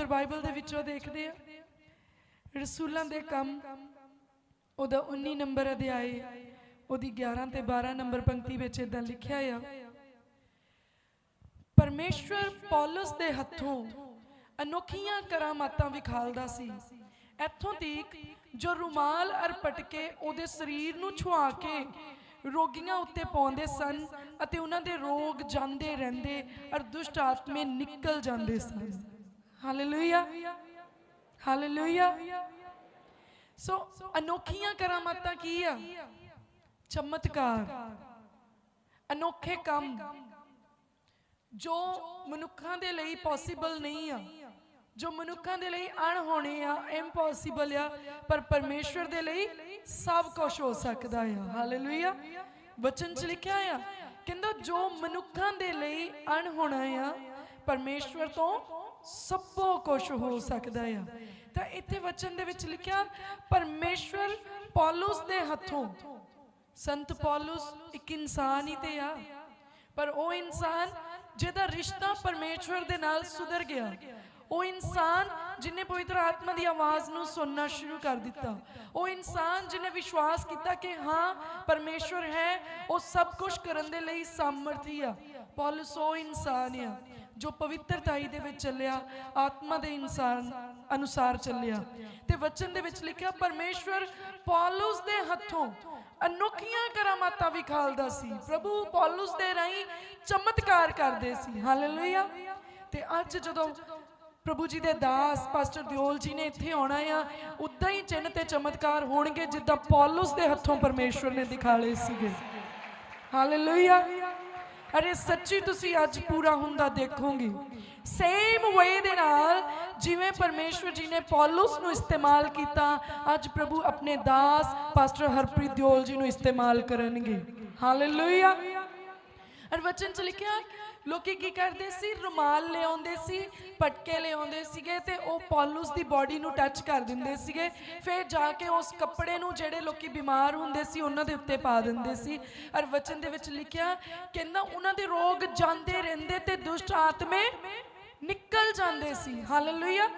ਪਵਿੱਤਰ ਬਾਈਬਲ ਦੇ ਵਿੱਚੋਂ ਦੇਖਦੇ ਆ, ਰਸੂਲਾਂ ਦੇ ਕੰਮ, ਉਹਦਾ 19 ਨੰਬਰ ਅਧਿਆਏ, ਉਹਦੀ 11 ਤੇ 12 ਨੰਬਰ ਪੰਕਤੀ ਵਿੱਚ ਇਦਾਂ ਲਿਖਿਆ ਆ, ਪਰਮੇਸ਼ਵਰ ਪੌਲਸ ਦੇ ਹੱਥੋਂ ਅਨੋਖੀਆਂ ਕਰਾਮਾਤਾਂ ਵਿਖਾਲਦਾ ਸੀ। ਇੱਥੋਂ ਤੀਕ ਜੋ ਰੁਮਾਲ ਅਰ ਪਟਕੇ ਉਹਦੇ ਸਰੀਰ ਨੂੰ ਛੁਆ ਕੇ ਰੋਗੀਆਂ ਉੱਤੇ ਪਾਉਂਦੇ ਸਨ ਅਤੇ ਉਹਨਾਂ ਦੇ ਰੋਗ ਜਾਂਦੇ ਰਹਿੰਦੇ ਅਰ ਦੁਸ਼ਟ ਆਤਮੇ ਨਿਕਲ ਜਾਂਦੇ ਸਨ। ਹਾਲੇਲੂਇਆ ਹਾਲੇਲੂਇਆ ਸੋ ਅਨੋਖੀਆਂ ਕਰਾਮਾਤਾਂ ਕੀ ਆ? ਚਮਤਕਾਰ। ਅਨੋਖੇ ਕੰਮ। ਜੋ ਮਨੁੱਖਾਂ ਦੇ ਲਈ ਪੋਸੀਬਲ ਨਹੀਂ ਆ। ਜੋ ਮਨੁੱਖਾਂ ਦੇ ਲਈ ਅਣਹੋਣੇ ਆ ਇੰਪੋਸੀਬਲ ਆ, ਪਰ ਪਰਮੇਸ਼ਵਰ ਦੇ ਲਈ ਸਭ ਕੁਝ ਹੋ ਸਕਦਾ ਆ। ਹਾਲੇਲੂਇਆ ਵਚਨ ਚ ਲਿਖਿਆ ਆ, ਕਹਿੰਦਾ ਜੋ ਮਨੁੱਖਾਂ ਦੇ ਲਈ ਅਣਹੋਣਾ ਆ, ਪਰਮੇਸ਼ਵਰ ਤੋਂ ਸਭੋ ਕੁਝ ਹੋ ਸਕਦਾ ਆ। ਤਾਂ ਇੱਥੇ ਵਚਨ ਦੇ ਵਿੱਚ ਲਿਖਿਆ, ਪਰਮੇਸ਼ਵਰ ਪੌਲਸ ਦੇ ਹੱਥੋਂ ਸੰਤ ਪੌਲਸ ਇੱਕ ਇਨਸਾਨ ਹੀ ਤੇ ਆ। ਪਰ ਉਹ ਇਨਸਾਨ ਜਿਹਦਾ ਰਿਸ਼ਤਾ ਪਰਮੇਸ਼ਵਰ ਦੇ ਨਾਲ ਸੁਧਰ ਗਿਆ। ਉਹ ਇਨਸਾਨ ਜਿਨੇ ਪਵਿੱਤਰ ਆਤਮਾ ਦੀ ਆਵਾਜ਼ ਨੂੰ ਸੁਣਨਾ ਸ਼ੁਰੂ ਕਰ ਦਿੱਤਾ। ਉਹ ਇਨਸਾਨ ਜਿਨੇ ਵਿਸ਼ਵਾਸ ਕੀਤਾ ਕਿ ਹਾਂ, ਪਰਮੇਸ਼ਵਰ ਹੈ, ਉਹ ਸਭ ਕੁਝ ਕਰਨ ਦੇ ਲਈ ਸਮਰਥੀ ਆ। ਪੌਲਸ ਉਹ ਇਨਸਾਨ ਆ। ਜੋ ਪਵਿੱਤਰਤਾਈ ਦੇ ਵਿੱਚ ਚੱਲਿਆ, ਆਤਮਾ ਦੇ ਇਨਸਾਨ ਅਨੁਸਾਰ ਚੱਲਿਆ। ਤੇ ਵਚਨ ਦੇ ਵਿੱਚ ਲਿਖਿਆ, ਪਰਮੇਸ਼ਵਰ ਪੌਲਸ ਦੇ ਹੱਥੋਂ ਅਨੋਖੀਆਂ ਕਰਾਮਾਤਾਂ ਵਿਖਾਲਦਾ ਸੀ। ਪ੍ਰਭੂ ਪੌਲਸ ਦੇ ਰਾਹੀਂ ਚਮਤਕਾਰ ਕਰਦੇ ਸੀ। ਹਾਲੇਲੂਇਆ। ਤੇ ਅੱਜ ਜਦੋਂ ਪ੍ਰਭੂ ਜੀ ਦੇ ਦਾਸ ਪਾਸਟਰ ਦਿਓਲ ਜੀ ਨੇ ਇੱਥੇ ਆਉਣਾ ਆ, ਉਦਾਂ ਹੀ ਚਿੰਨ ਤੇ ਚਮਤਕਾਰ ਹੋਣਗੇ ਜਿੱਦਾਂ ਪੌਲਸ ਦੇ ਹੱਥੋਂ ਪਰਮੇਸ਼ਵਰ ਨੇ ਦਿਖਾਲੇ ਸੀਗੇ। ਹਾਲੇਲੂਇਆ। ਅਰੇ ਸੱਚੀ ਤੁਸੀਂ ਅੱਜ ਪੂਰਾ ਹੁੰਦਾ ਦੇਖੋਗੇ। ਸੇਮ ਵੇ ਦੇ ਨਾਲ ਜਿਵੇਂ ਪਰਮੇਸ਼ਵਰ ਜੀ ਨੇ ਪੌਲਸ ਨੂੰ ਇਸਤੇਮਾਲ ਕੀਤਾ, ਅੱਜ ਪ੍ਰਭੂ ਆਪਣੇ ਦਾਸ ਪਾਸਟਰ ਹਰਪ੍ਰੀਤ ਦਿਓਲ ਜੀ ਨੂੰ ਇਸਤੇਮਾਲ ਕਰਨਗੇ। ਹਾਲੇਲੂਇਆ ਅਰ ਵਚਨ ਚ ਲਿਖਿਆ ਲੋਕੀ ਕੀ ਕਰਦੇ ਸੀ? ਰੁਮਾਲ ਲਿਆਉਂਦੇ ਸੀ, ਪਟਕੇ ਲਿਆਉਂਦੇ ਸੀਗੇ ਤੇ ਉਹ ਪੌਲਸ ਦੀ ਬਾਡੀ ਨੂੰ ਟੱਚ ਕਰ ਦਿੰਦੇ ਸੀਗੇ। ਫਿਰ ਜਾ ਕੇ ਉਸ ਕੱਪੜੇ ਨੂੰ ਜਿਹੜੇ ਲੋਕੀ ਬਿਮਾਰ ਹੁੰਦੇ ਸੀ, ਉਹਨਾਂ ਦੇ ਉੱਤੇ ਪਾ ਦਿੰਦੇ ਸੀ। ਅਰ ਵਚਨ ਦੇ ਵਿੱਚ ਲਿਖਿਆ ਕਹਿੰਦਾ ਉਹਨਾਂ ਦੇ ਰੋਗ ਜਾਂਦੇ ਰਹਿੰਦੇ ਤੇ ਦੁਸ਼ਟ ਆਤਮੇ ਨਿਕਲ ਜਾਂਦੇ ਸੀ। ਹਾਲੇਲੂਇਆ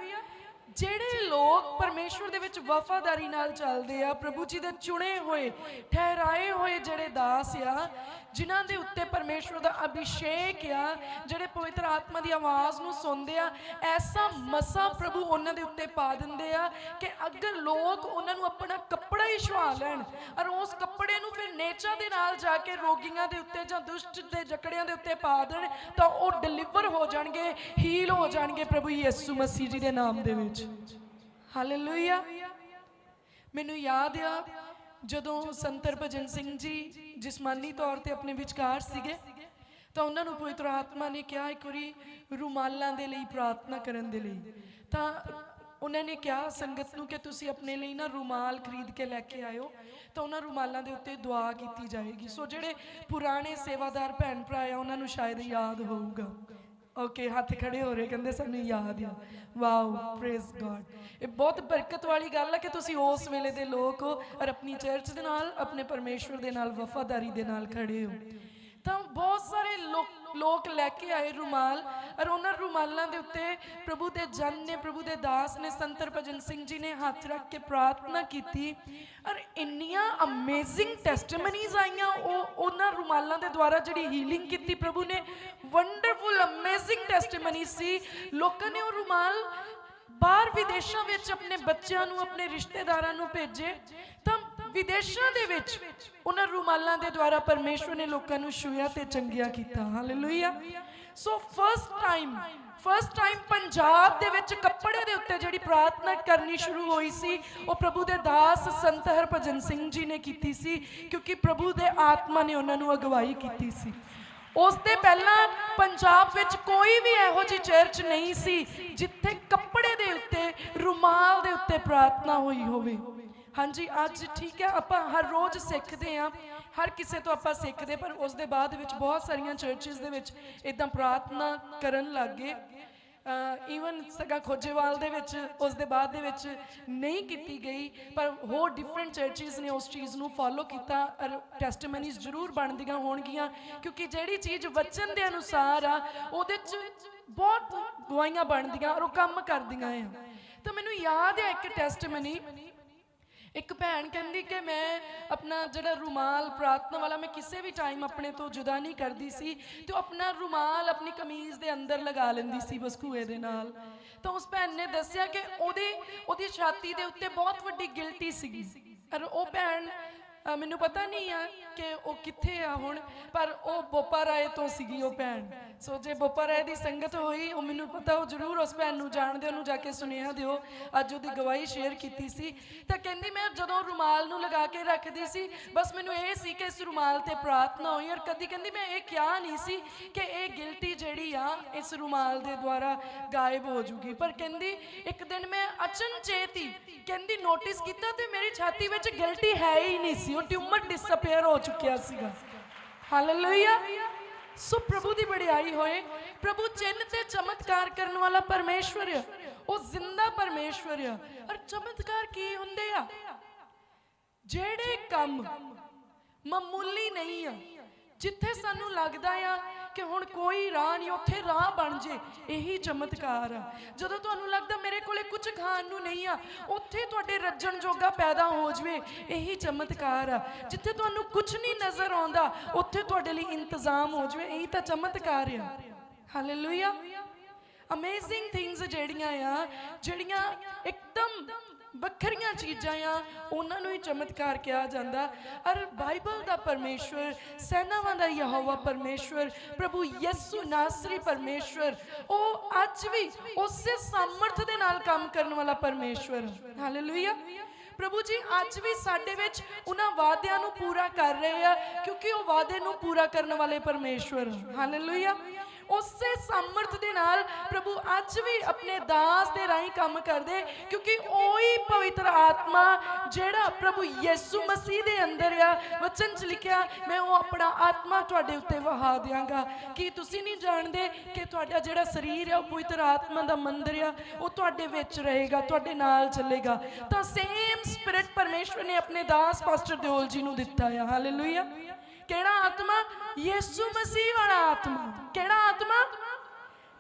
ਜਿਹੜੇ ਲੋਕ ਪਰਮੇਸ਼ਵਰ ਦੇ ਵਿੱਚ ਵਫਾਦਾਰੀ ਨਾਲ ਚੱਲਦੇ ਆ, ਪ੍ਰਭੂ ਜੀ ਦੇ ਚੁਣੇ ਹੋਏ, ਠਹਿਰਾਏ ਹੋਏ ਜਿਹੜੇ ਦਾਸ ਆ ਜਿਨ੍ਹਾਂ ਦੇ ਉੱਤੇ ਪਰਮੇਸ਼ਵਰ ਦਾ ਅਭਿਸ਼ੇਕ ਆ, ਜਿਹੜੇ ਪਵਿੱਤਰ ਆਤਮਾ ਦੀ ਆਵਾਜ਼ ਨੂੰ ਸੁਣਦੇ ਆ, ਐਸਾ ਮਸਾ ਪ੍ਰਭੂ ਉਹਨਾਂ ਦੇ ਉੱਤੇ ਪਾ ਦਿੰਦੇ ਆ ਕਿ ਅਗਰ ਲੋਕ ਉਹਨਾਂ ਨੂੰ ਆਪਣਾ ਕੱਪੜਾ ਹੀ ਛਵਾ ਲੈਣ ਔਰ ਉਸ ਕੱਪੜੇ ਨੂੰ ਫਿਰ ਨੇਚਾ ਦੇ ਨਾਲ ਜਾ ਕੇ ਰੋਗੀਆਂ ਦੇ ਉੱਤੇ ਜਾਂ ਦੁਸ਼ਟ ਦੇ ਜਕੜਿਆਂ ਦੇ ਉੱਤੇ ਪਾ ਦੇਣ, ਤਾਂ ਉਹ ਡਿਲੀਵਰ ਹੋ ਜਾਣਗੇ, ਹੀਲ ਹੋ ਜਾਣਗੇ ਪ੍ਰਭੂ ਯਿਸੂ ਮਸੀਹ ਜੀ ਦੇ ਨਾਮ ਦੇ ਵਿੱਚ। ਹਾਲੇਲੂਇਆ। ਮੈਨੂੰ ਯਾਦ ਆ ਜਦੋਂ ਸੰਤ ਹਰਭਜਨ ਸਿੰਘ ਜੀ ਜਿਸਮਾਨੀ ਤੌਰ ਤੇ ਆਪਣੇ ਵਿਚਕਾਰ ਸੀਗੇ, ਤਾਂ ਉਹਨਾਂ ਨੂੰ ਪਵਿੱਤਰ ਆਤਮਾ ਨੇ ਕਿਹਾ, ਇੱਕ ਵਾਰੀ ਰੁਮਾਲਾਂ ਦੇ ਲਈ ਪ੍ਰਾਰਥਨਾ ਕਰਨ ਦੇ ਲਈ। ਤਾਂ ਉਹਨਾਂ ਨੇ ਕਿਹਾ, ਸੰਗਤ ਨੂੰ ਕਿ ਤੁਸੀਂ ਆਪਣੇ ਲਈ ਨਾ ਰੁਮਾਲ ਖਰੀਦ ਕੇ ਲੈ ਕੇ ਆਇਓ, ਤਾਂ ਉਹਨਾਂ ਰੁਮਾਲਾਂ ਦੇ ਉੱਤੇ ਦੁਆ ਕੀਤੀ ਜਾਏਗੀ। ਸੋ ਜਿਹੜੇ ਪੁਰਾਣੇ ਸੇਵਾਦਾਰ ਭੈਣ ਭਰਾ ਆ, ਉਹਨਾਂ ਨੂੰ ਸ਼ਾਇਦ ਯਾਦ ਹੋਊਗਾ। ਓਕੇ ਹੱਥ ਖੜੇ ਹੋ ਰਹੇ, ਕਹਿੰਦੇ ਸਾਨੂੰ ਯਾਦ ਆ। ਵਾਓ ਪ੍ਰੇਜ਼ ਗॉड ਇਹ ਬਹੁਤ ਬਰਕਤ ਵਾਲੀ ਗੱਲ ਹੈ ਕਿ ਤੁਸੀਂ ਉਸ ਵੇਲੇ ਦੇ ਲੋਕ ਹੋ ਔਰ ਆਪਣੀ ਚਰਚ ਦੇ ਨਾਲ, ਆਪਣੇ ਪਰਮੇਸ਼ਵਰ ਦੇ ਨਾਲ, ਵਫਾਦਾਰੀ ਦੇ ਨਾਲ ਖੜੇ ਹੋ। ਤਾਂ ਬਹੁਤ ਸਾਰੇ ਲੋਕ ਲੋਕ ਲੈ ਕੇ ਆਏ ਰੁਮਾਲ। ਔਰ ਉਹਨਾਂ ਰੁਮਾਲਾਂ ਦੇ ਉੱਤੇ ਪ੍ਰਭੂ ਦੇ ਜਨ ਨੇ, ਪ੍ਰਭੂ ਦੇ ਦਾਸ ਨੇ ਸੰਤ ਭਜਨ ਸਿੰਘ ਜੀ ਨੇ ਹੱਥ ਰੱਖ ਕੇ ਪ੍ਰਾਰਥਨਾ ਕੀਤੀ। ਔਰ ਇੰਨੀਆਂ ਅਮੇਜ਼ਿੰਗ ਟੈਸਟੀਮਨੀਜ਼ ਆਈਆਂ, ਉਹ ਉਹਨਾਂ ਰੁਮਾਲਾਂ ਦੇ ਦੁਆਰਾ ਜਿਹੜੀ ਹੀਲਿੰਗ ਕੀਤੀ ਪ੍ਰਭੂ ਨੇ। ਵੰਡਰਫੁਲ ਅਮੇਜ਼ਿੰਗ ਟੈਸਟੀਮਨੀ ਸੀ। ਲੋਕਾਂ ਨੇ ਉਹ ਰੁਮਾਲ ਬਾਹਰ ਵਿਦੇਸ਼ਾਂ ਵਿੱਚ ਆਪਣੇ ਬੱਚਿਆਂ ਨੂੰ, ਆਪਣੇ ਰਿਸ਼ਤੇਦਾਰਾਂ ਨੂੰ ਭੇਜੇ। ਤਾਂ ਵਿਦੇਸ਼ਾਂ ਦੇ ਵਿੱਚ ਉਹਨਾਂ ਰੁਮਾਲਾਂ ਦੇ ਦੁਆਰਾ ਪਰਮੇਸ਼ਵਰ ਨੇ ਲੋਕਾਂ ਨੂੰ ਛੂਇਆ ਤੇ ਚੰਗਿਆ ਕੀਤਾ। Hallelujah so first time first time Punjab ਦੇ ਵਿੱਚ ਕੱਪੜੇ ਦੇ ਉੱਤੇ ਜਿਹੜੀ ਪ੍ਰਾਰਥਨਾ ਕਰਨੀ ਸ਼ੁਰੂ ਹੋਈ ਸੀ, ਉਹ ਪ੍ਰਭੂ ਦੇ ਦਾਸ ਸੰਤ ਹਰਭਜਨ ਸਿੰਘ ਜੀ ਨੇ ਕੀਤੀ ਸੀ, ਕਿਉਂਕਿ ਪ੍ਰਭੂ ਦੇ ਆਤਮਾ ਨੇ ਉਹਨਾਂ ਨੂੰ ਅਗਵਾਈ ਕੀਤੀ ਸੀ। ਉਸ 'ਤੇ ਪਹਿਲਾਂ ਪੰਜਾਬ ਵਿੱਚ ਕੋਈ ਵੀ ਇਹੋ ਜਿਹੀ ਚਰਚ ਨਹੀਂ ਸੀ, ਜਿੱਥੇ ਕੱਪੜੇ ਦੇ ਉੱਤੇ, ਰੁਮਾਲ ਦੇ ਉੱਤੇ ਪ੍ਰਾਰਥਨਾ ਹੋਈ ਹੋਵੇ। ਹਾਂਜੀ, ਅੱਜ ਠੀਕ ਹੈ, ਆਪਾਂ ਹਰ ਰੋਜ਼ ਸਿੱਖਦੇ ਆ ਹਰ ਕਿਸੇ ਤੋਂ ਆਪਾਂ ਸਿੱਖਦੇ, ਪਰ ਉਸ ਦੇ ਬਾਅਦ ਵਿੱਚ ਬਹੁਤ ਸਾਰੀਆਂ ਚਰਚਸ ਦੇ ਵਿੱਚ ਇਦਾਂ ਪ੍ਰਾਰਥਨਾ ਕਰਨ ਲੱਗੇ ਈਵਨ ਸਗਾ ਖੋਜੇਵਾਲ ਦੇ ਵਿੱਚ, ਉਸ ਦੇ ਬਾਅਦ ਦੇ ਵਿੱਚ ਨਹੀਂ ਕੀਤੀ ਗਈ, ਪਰ ਹੋਰ ਡਿਫਰੈਂਟ ਚਰਚਿਸ ਨੇ ਉਸ ਚੀਜ਼ ਨੂੰ ਫੋਲੋ ਕੀਤਾ, ਔਰ ਟੈਸਟਮਨੀਜ਼ ਜ਼ਰੂਰ ਬਣਦੀਆਂ ਹੋਣਗੀਆਂ, ਕਿਉਂਕਿ ਜਿਹੜੀ ਚੀਜ਼ ਵਚਨ ਦੇ ਅਨੁਸਾਰ ਆ, ਉਹਦੇ 'ਚ ਬਹੁਤ ਗਵਾਹੀਆਂ ਬਣਦੀਆਂ ਔਰ ਉਹ ਕੰਮ ਕਰਦੀਆਂ ਆ। ਤਾਂ ਮੈਨੂੰ ਯਾਦ ਹੈ ਇੱਕ ਟੈਸਟਮਨੀ ਇੱਕ ਭੈਣ ਕਹਿੰਦੀ ਕਿ ਮੈਂ ਆਪਣਾ ਜਿਹੜਾ ਰੁਮਾਲ ਪ੍ਰਾਰਥਨਾ ਵਾਲਾ ਮੈਂ ਕਿਸੇ ਵੀ ਟਾਈਮ ਆਪਣੇ ਤੋਂ ਜੁਦਾ ਨਹੀਂ ਕਰਦੀ ਸੀ ਤੇ ਉਹ ਆਪਣਾ ਰੁਮਾਲ ਆਪਣੀ ਕਮੀਜ਼ ਦੇ ਅੰਦਰ ਲਗਾ ਲੈਂਦੀ ਸੀ ਬਸ ਖੂਏ ਦੇ ਨਾਲ। ਤਾਂ ਉਸ ਭੈਣ ਨੇ ਦੱਸਿਆ ਕਿ ਉਹਦੇ, ਉਹਦੀ ਛਾਤੀ ਦੇ ਉੱਤੇ ਬਹੁਤ ਵੱਡੀ ਗਿਲਟੀ ਸੀਗੀ। ਪਰ ਉਹ ਭੈਣ ਮੈਨੂੰ ਪਤਾ ਨਹੀਂ ਆ ਕਿ ਉਹ ਕਿੱਥੇ ਆ ਹੁਣ, ਪਰ ਉਹ ਬੋਪਾ ਰਾਏ ਤੋਂ ਸੀਗੀ ਉਹ ਭੈਣ। ਸੋ ਜੇ ਬੋਪਾ ਰਾਏ ਦੀ ਸੰਗਤ ਹੋਈ, ਉਹ ਮੈਨੂੰ ਪਤਾ, ਉਹ ਜ਼ਰੂਰ ਉਸ ਭੈਣ ਨੂੰ ਜਾਣਦੇ, ਉਹਨੂੰ ਜਾ ਕੇ ਸੁਨੇਹਾ ਦਿਓ। ਅੱਜ ਉਹਦੀ ਗਵਾਹੀ ਸ਼ੇਅਰ ਕੀਤੀ ਸੀ। ਤਾਂ ਕਹਿੰਦੀ ਮੈਂ ਜਦੋਂ ਰੁਮਾਲ ਨੂੰ ਲਗਾ ਕੇ ਰੱਖਦੀ ਸੀ, ਬਸ ਮੈਨੂੰ ਇਹ ਸੀ ਕਿ ਇਸ ਰੁਮਾਲ ਤੇ ਪ੍ਰਾਰਥਨਾ ਹੋਈ, ਔਰ ਕਦੀ ਕਹਿੰਦੀ ਮੈਂ ਇਹ ਕਿਹਾ ਨਹੀਂ ਸੀ ਕਿ ਇਹ ਗਿਲਟੀ ਜਿਹੜੀ ਆ, ਇਸ ਰੁਮਾਲ ਦੇ ਦੁਆਰਾ ਗਾਇਬ ਹੋ ਜੂਗੀ। ਪਰ ਕਹਿੰਦੀ, ਇੱਕ ਦਿਨ ਮੈਂ ਅਚਨਚੇਤ ਹੀ ਕਹਿੰਦੀ ਨੋਟਿਸ ਕੀਤਾ ਤੇ ਮੇਰੀ ਛਾਤੀ ਵਿੱਚ ਗਿਲਟੀ ਹੈ ਹੀ ਨਹੀਂ ਸੀ। ਉਹ ਟਿਊਮਰ ਡਿਸਅਪੀਅਰ ਹੋ ਚੁੱਕਿਆ ਸੀਗਾ। ਹਾਲੇਲੂਇਆ ਸੋ ਪ੍ਰਭੂ ਦੀ ਬੜਾਈ ਹੋਏ। ਪ੍ਰਭੂ ਚਿੰਨ ਤੇ ਚਮਤਕਾਰ ਕਰਨ ਵਾਲਾ ਪਰਮੇਸ਼ਵਰ ਆ। ਉਹ ਜ਼ਿੰਦਾ ਪਰਮੇਸ਼ਵਰ ਆ। ਔਰ ਚਮਤਕਾਰ ਕੀ ਹੁੰਦੇ ਆ? ਜਿਹੜੇ ਕੰਮ ਮਾਮੂਲੀ ਨਹੀਂ ਆ, ਜਿੱਥੇ ਸਾਨੂੰ ਲੱਗਦਾ ਆ ਕਿ ਹੁਣ ਕੋਈ ਰਾਹ ਨਹੀਂ, ਉੱਥੇ ਰਾਹ ਬਣ ਜੇ, ਇਹੀ ਚਮਤਕਾਰ ਆ। ਜਦੋਂ ਤੁਹਾਨੂੰ ਲੱਗਦਾ ਮੇਰੇ ਕੋਲੇ ਕੁਝ ਖਾਣ ਨੂੰ ਨਹੀਂ ਆ, ਉੱਥੇ ਤੁਹਾਡੇ ਰੱਜਣ ਜੋਗਾ ਪੈਦਾ ਹੋ ਜਵੇ, ਇਹੀ ਚਮਤਕਾਰ ਆ। ਜਿੱਥੇ ਤੁਹਾਨੂੰ ਕੁਝ ਨਹੀਂ ਨਜ਼ਰ ਆਉਂਦਾ, ਉੱਥੇ ਤੁਹਾਡੇ ਲਈ ਇੰਤਜ਼ਾਮ ਹੋ ਜਵੇ, ਇਹੀ ਤਾਂ ਚਮਤਕਾਰ ਆ। ਹਾਲੇਲੂਇਆ ਅਮੇਜ਼ਿੰਗ ਥਿੰਗਸ ਜਿਹੜੀਆਂ ਆ, ਜਿਹੜੀਆਂ ਇੱਕਦਮ ਵੱਖਰੀਆਂ ਚੀਜ਼ਾਂ ਆ, ਉਹਨਾਂ ਨੂੰ ਹੀ ਚਮਤਕਾਰ ਕਿਹਾ ਜਾਂਦਾ। ਅਰ ਬਾਈਬਲ ਦਾ ਪਰਮੇਸ਼ਵਰ, ਸੈਨਾਵਾਂ ਦਾ ਯਹੋਵਾ ਪਰਮੇਸ਼ਵਰ, ਪ੍ਰਭੂ ਯਿਸੂ ਨਾਸਰੀ ਪਰਮੇਸ਼ਵਰ, ਉਹ ਅੱਜ ਵੀ ਉਸੇ ਸਮਰਥ ਦੇ ਨਾਲ ਕੰਮ ਕਰਨ ਵਾਲਾ ਪਰਮੇਸ਼ਵਰ। ਹਾਲੇਲੂਇਆ ਪ੍ਰਭੂ ਜੀ, ਅੱਜ ਵੀ ਸਾਡੇ ਵਿੱਚ ਉਹਨਾਂ ਵਾਅਦਿਆਂ ਨੂੰ ਪੂਰਾ ਕਰ ਰਹੇ ਆ, ਕਿਉਂਕਿ ਉਹ ਵਾਅਦੇ ਨੂੰ ਪੂਰਾ ਕਰਨ ਵਾਲੇ ਪਰਮੇਸ਼ਵਰ। ਹਾਲੇਲੂਇਆ ਉਸੇ ਸਮਰਥ ਦੇ ਨਾਲ ਪ੍ਰਭੂ ਅੱਜ ਵੀ ਆਪਣੇ ਦਾਸ ਦੇ ਰਾਹੀਂ ਕੰਮ ਕਰਦੇ, ਕਿਉਂਕਿ ਉਹੀ ਪਵਿੱਤਰ ਆਤਮਾ ਜਿਹੜਾ ਪ੍ਰਭੂ ਯਿਸੂ ਮਸੀਹ ਦੇ ਅੰਦਰ ਆ, ਵਚਨ ਚ ਲਿਖਿਆ, ਮੈਂ ਉਹ ਆਪਣਾ ਆਤਮਾ ਤੁਹਾਡੇ ਉੱਤੇ ਵਹਾ ਦਿਆਂਗਾ। ਕੀ ਤੁਸੀਂ ਨਹੀਂ ਜਾਣਦੇ ਕਿ ਤੁਹਾਡਾ ਜਿਹੜਾ ਸਰੀਰ ਆ, ਉਹ ਪਵਿੱਤਰ ਆਤਮਾ ਦਾ ਮੰਦਿਰ ਆ, ਉਹ ਤੁਹਾਡੇ ਵਿੱਚ ਰਹੇਗਾ, ਤੁਹਾਡੇ ਨਾਲ ਚੱਲੇਗਾ। ਤਾਂ ਸੇਮ ਸਪਿਰਿਟ ਪਰਮੇਸ਼ਵਰ ਨੇ ਆਪਣੇ ਦਾਸ ਪਾਸਟਰ ਦਿਓਲ ਜੀ ਨੂੰ ਦਿੱਤਾ ਆ। ਹਾਲੇਲੂਇਆ ਕਿਹੜਾ ਆਤਮਾ? ਯਿਸੂ ਮਸੀਹ ਵਾਲਾ ਆਤਮਾ। ਕਿਹੜਾ ਆਤਮਾ?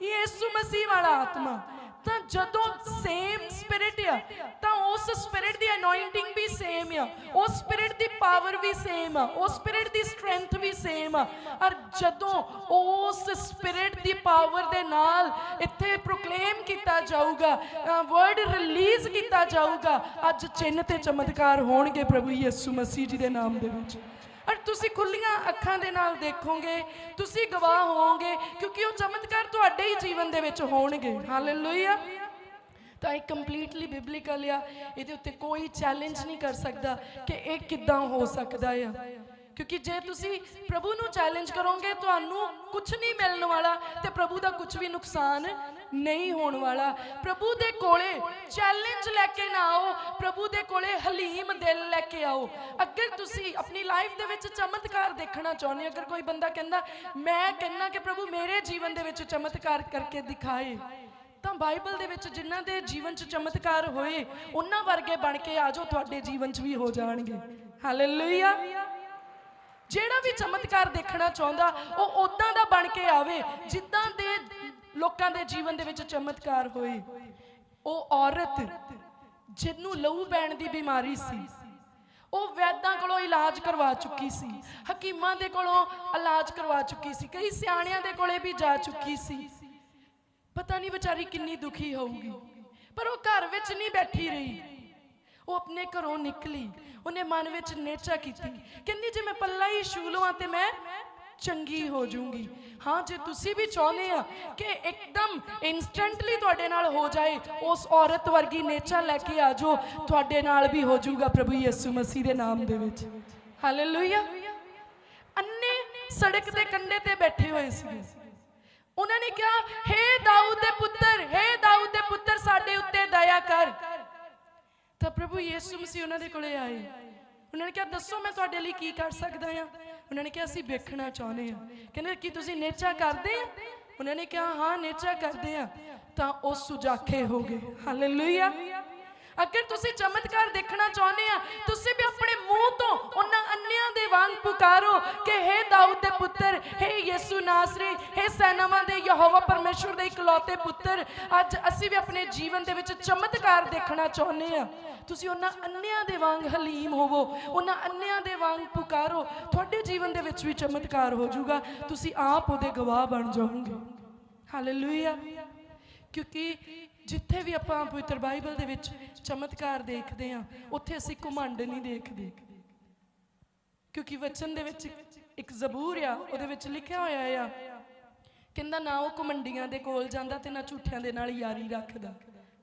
ਯਿਸੂ ਮਸੀਹ ਵਾਲਾ ਆਤਮਾ। ਤਾਂ ਜਦੋਂ ਸੇਮ ਸਪਿਰਿਟ ਆ, ਤਾਂ ਉਸ ਸਪਿਰਿਟ ਦੀ ਅਨੋਇੰਟਿੰਗ ਵੀ ਸੇਮ ਆ। ਉਸ ਸਪਿਰਿਟ ਦੀ ਪਾਵਰ ਵੀ ਸੇਮ ਆ। ਉਸ ਸਪਿਰਿਟ ਦੀ ਸਟਰੈਂਥ ਵੀ ਸੇਮ ਆ। ਔਰ ਜਦੋਂ ਉਸ ਸਪਿਰਿਟ ਦੀ ਪਾਵਰ ਦੇ ਨਾਲ ਇੱਥੇ ਪ੍ਰੋਕਲੇਮ ਕੀਤਾ ਜਾਊਗਾ ਵਰਡ ਰਿਲੀਜ਼ ਕੀਤਾ ਜਾਊਗਾ, ਅੱਜ ਚਿੰਨ ਤੇ ਚਮਤਕਾਰ ਹੋਣਗੇ ਪ੍ਰਭੂ ਯਿਸੂ ਮਸੀਹ ਜੀ ਦੇ ਨਾਮ ਦੇ ਵਿੱਚ। ਔਰ ਤੁਸੀਂ ਖੁੱਲੀਆਂ ਅੱਖਾਂ ਦੇ ਨਾਲ ਦੇਖੋਗੇ, ਤੁਸੀਂ ਗਵਾਹ ਹੋਵੋਗੇ, ਕਿਉਂਕਿ ਉਹ ਚਮਤਕਾਰ ਤੁਹਾਡੇ ਹੀ ਜੀਵਨ ਦੇ ਵਿੱਚ ਹੋਣਗੇ। ਹਾਲੇਲੂਇਆ ਤਾਂ ਇਹ ਕੰਪਲੀਟਲੀ ਬਿਬਲੀਕਲ ਆ। ਇਹਦੇ ਉੱਤੇ ਕੋਈ ਚੈਲੰਜ ਨਹੀਂ ਕਰ ਸਕਦਾ ਕਿ ਇਹ ਕਿੱਦਾਂ ਹੋ ਸਕਦਾ ਆ। ਕਿਉਂਕਿ ਜੇ ਤੁਸੀਂ ਪ੍ਰਭੂ ਨੂੰ ਚੈਲੰਜ ਕਰੋਗੇ, ਤੁਹਾਨੂੰ ਕੁਝ ਨਹੀਂ ਮਿਲਣ ਵਾਲਾ ਤੇ ਪ੍ਰਭੂ ਦਾ ਕੁਝ ਵੀ ਨੁਕਸਾਨ ਨਹੀਂ ਹੋਣ ਵਾਲਾ। ਪ੍ਰਭੂ ਦੇ ਕੋਲੇ ਚੈਲੰਜ ਲੈ ਕੇ ਨਾ ਆਓ, ਪ੍ਰਭੂ ਦੇ ਕੋਲੇ ਹਲੀਮ ਦਿਲ ਲੈ ਕੇ ਆਓ। ਅਗਰ ਤੁਸੀਂ ਆਪਣੀ ਲਾਈਫ ਦੇ ਵਿੱਚ ਚਮਤਕਾਰ ਦੇਖਣਾ ਚਾਹੁੰਦੇ ਹੋ, ਅਗਰ ਕੋਈ ਬੰਦਾ ਕਹਿੰਦਾ, ਮੈਂ ਕਹਿੰਨਾ ਕਿ ਪ੍ਰਭੂ ਮੇਰੇ ਜੀਵਨ ਦੇ ਵਿੱਚ ਚਮਤਕਾਰ ਕਰਕੇ ਦਿਖਾਏ, ਤਾਂ ਬਾਈਬਲ ਦੇ ਵਿੱਚ ਜਿਨ੍ਹਾਂ ਦੇ ਜੀਵਨ 'ਚ ਚਮਤਕਾਰ ਹੋਏ, ਉਹਨਾਂ ਵਰਗੇ ਬਣ ਕੇ ਆਜੋ ਤੁਹਾਡੇ ਜੀਵਨ 'ਚ ਵੀ ਹੋ ਜਾਣਗੇ। ਹਾਲੇਲੂਇਆ ਜਿਹੜਾ ਵੀ ਚਮਤਕਾਰ ਦੇਖਣਾ ਚਾਹੁੰਦਾ, ਉਹ ਉਦਾਂ ਦਾ ਬਣ ਕੇ ਆਵੇ, ਜਿੱਦਾਂ ਦੇ ਲੋਕਾਂ ਦੇ ਜੀਵਨ ਦੇ ਵਿੱਚ ਚਮਤਕਾਰ ਹੋਏ। ਉਹ ਔਰਤ ਜਿਹਨੂੰ ਲਹੂ ਪੈਣ ਦੀ ਬਿਮਾਰੀ ਸੀ, ਉਹ ਵੈਦਾਂ ਕੋਲੋਂ ਇਲਾਜ ਕਰਵਾ ਚੁੱਕੀ ਸੀ, ਹਕੀਮਾਂ ਦੇ ਕੋਲੋਂ ਇਲਾਜ ਕਰਵਾ ਚੁੱਕੀ ਸੀ, ਕਈ ਸਿਆਣਿਆਂ ਦੇ ਕੋਲੇ ਵੀ ਜਾ ਚੁੱਕੀ ਸੀ। ਪਤਾ ਨਹੀਂ ਵਿਚਾਰੀ ਕਿੰਨੀ ਦੁਖੀ ਹੋਊਗੀ, ਪਰ ਉਹ ਘਰ ਵਿੱਚ ਨਹੀਂ ਬੈਠੀ ਰਹੀ। ਉਹ ਆਪਣੇ ਘਰੋਂ ਨਿਕਲੀ ਉਹਨੇ ਮਨ ਵਿੱਚ ਨੇਚਾ ਕੀਤੀ। ਕਹਿੰਦੀ, ਜੇ ਮੈਂ ਪੱਲਾ ਹੀ ਛੂ ਲਵਾਂ ਤੇ ਮੈਂ ਚੰਗੀ ਹੋ ਜਾਊਂਗੀ। ਹਾਂ, ਜੇ ਤੁਸੀਂ ਵੀ ਚਾਹੁੰਦੇ ਆ ਕਿ ਇੱਕਦਮ ਇਨਸਟੈਂਟਲੀ ਤੁਹਾਡੇ ਨਾਲ ਹੋ ਜਾਏ, ਉਸ ਔਰਤ ਵਰਗੀ ਨੇਚਾ ਲੈ ਕੇ ਆ ਜਾਓ, ਤੁਹਾਡੇ ਨਾਲ ਵੀ ਹੋ ਜਾਊਗਾ ਪ੍ਰਭੂ ਯਿਸੂ ਮਸੀਹ ਦੇ ਨਾਮ ਦੇ ਵਿੱਚ। ਹਾਲੇਲੂਇਆ ਅੰਨੇ ਸੜਕ ਦੇ ਕੰਢੇ ਤੇ ਬੈਠੇ ਹੋਏ ਸੀ ਉਹਨਾਂ ਨੇ ਕਿਹਾ हे ਦਾਊਦ ਦੇ ਪੁੱਤਰ हे ਦਾਊਦ ਦੇ ਪੁੱਤਰ, ਸਾਡੇ ਉੱਤੇ ਦਇਆ ਕਰ। ਤਾਂ ਪ੍ਰਭੂ ਯਿਸੂ ਮਸੀਹ ਉਹਨਾਂ ਦੇ ਕੋਲੇ ਆਏ ਉਹਨਾਂ ਨੇ ਕਿਹਾ ਦੱਸੋ ਮੈਂ ਤੁਹਾਡੇ ਲਈ ਕੀ ਕਰ ਸਕਦਾ ਆ ਉਹਨਾਂ ਨੇ ਕਿਹਾ ਅਸੀਂ ਵੇਖਣਾ ਚਾਹੁੰਦੇ ਆ ਕਹਿੰਦੇ ਕੀ ਤੁਸੀਂ ਨੇਚਾ ਕਰਦੇ ਆ ਉਹਨਾਂ ਨੇ ਕਿਹਾ ਹਾਂ ਨੇਚਾ ਕਰਦੇ ਆ ਤਾਂ ਉਹ ਸੁਜਾਖੇ ਹੋ ਗਏ ਹਾਲੇਲੂਇਆ ਅਗਰ ਤੁਸੀਂ ਚਮਤਕਾਰ ਦੇਖਣਾ ਚਾਹੁੰਦੇ ਆ ਤੁਸੀਂ ਵੀ ਆਪਣੇ ਮੂੰਹ ਤੋਂ ਉਹਨਾਂ ਅੰਨਿਆਂ ਦੇ ਵਾਂਗ ਪੁਕਾਰੋ ਕਿ हे ਦਾਊਦ ਦੇ ਪੁੱਤਰ हे ਯਿਸੂ ਨਾਸਰੀ हे ਸੈਨਾਵਾਂ ਦੇ ਯਹੋਵਾ ਪਰਮੇਸ਼ਵਰ ਦੇ ਇਕਲੌਤੇ ਪੁੱਤਰ ਅੱਜ ਅਸੀਂ ਵੀ ਆਪਣੇ ਜੀਵਨ ਦੇ ਵਿੱਚ ਚਮਤਕਾਰ ਦੇਖਣਾ ਚਾਹੁੰਦੇ ਆ ਤੁਸੀਂ ਉਹਨਾਂ ਅੰਨਿਆਂ ਦੇ ਵਾਂਗ ਹਲੀਮ ਹੋਵੋ, ਉਹਨਾਂ ਅੰਨਿਆਂ ਦੇ ਵਾਂਗ ਪੁਕਾਰੋ, ਤੁਹਾਡੇ ਜੀਵਨ ਦੇ ਵਿੱਚ ਵੀ ਚਮਤਕਾਰ ਹੋ ਜਾਊਗਾ, ਤੁਸੀਂ ਆਪ ਉਹਦੇ ਗਵਾਹ ਬਣ ਜਾਓਗੇ। ਹਾਲੇਲੂਇਆ ਕਿਉਂਕਿ ਜਿੱਥੇ ਵੀ ਆਪਾਂ ਪਵਿੱਤਰ ਬਾਈਬਲ ਦੇ ਵਿੱਚ ਚਮਤਕਾਰ ਦੇਖਦੇ ਹਾਂ, ਉੱਥੇ ਅਸੀਂ ਘੁਮੰਡ ਨਹੀਂ ਦੇਖਦੇ। ਕਿਉਂਕਿ ਵਚਨ ਦੇ ਵਿੱਚ ਇੱਕ ਜ਼ਬੂਰ ਆ, ਉਹਦੇ ਵਿੱਚ ਲਿਖਿਆ ਹੋਇਆ ਆ, ਕਹਿੰਦਾ ਨਾ ਉਹ ਘਮੰਡੀਆਂ ਦੇ ਕੋਲ ਜਾਂਦਾ ਤੇ ਨਾ ਝੂਠਿਆਂ ਦੇ ਨਾਲ ਯਾਰੀ ਰੱਖਦਾ।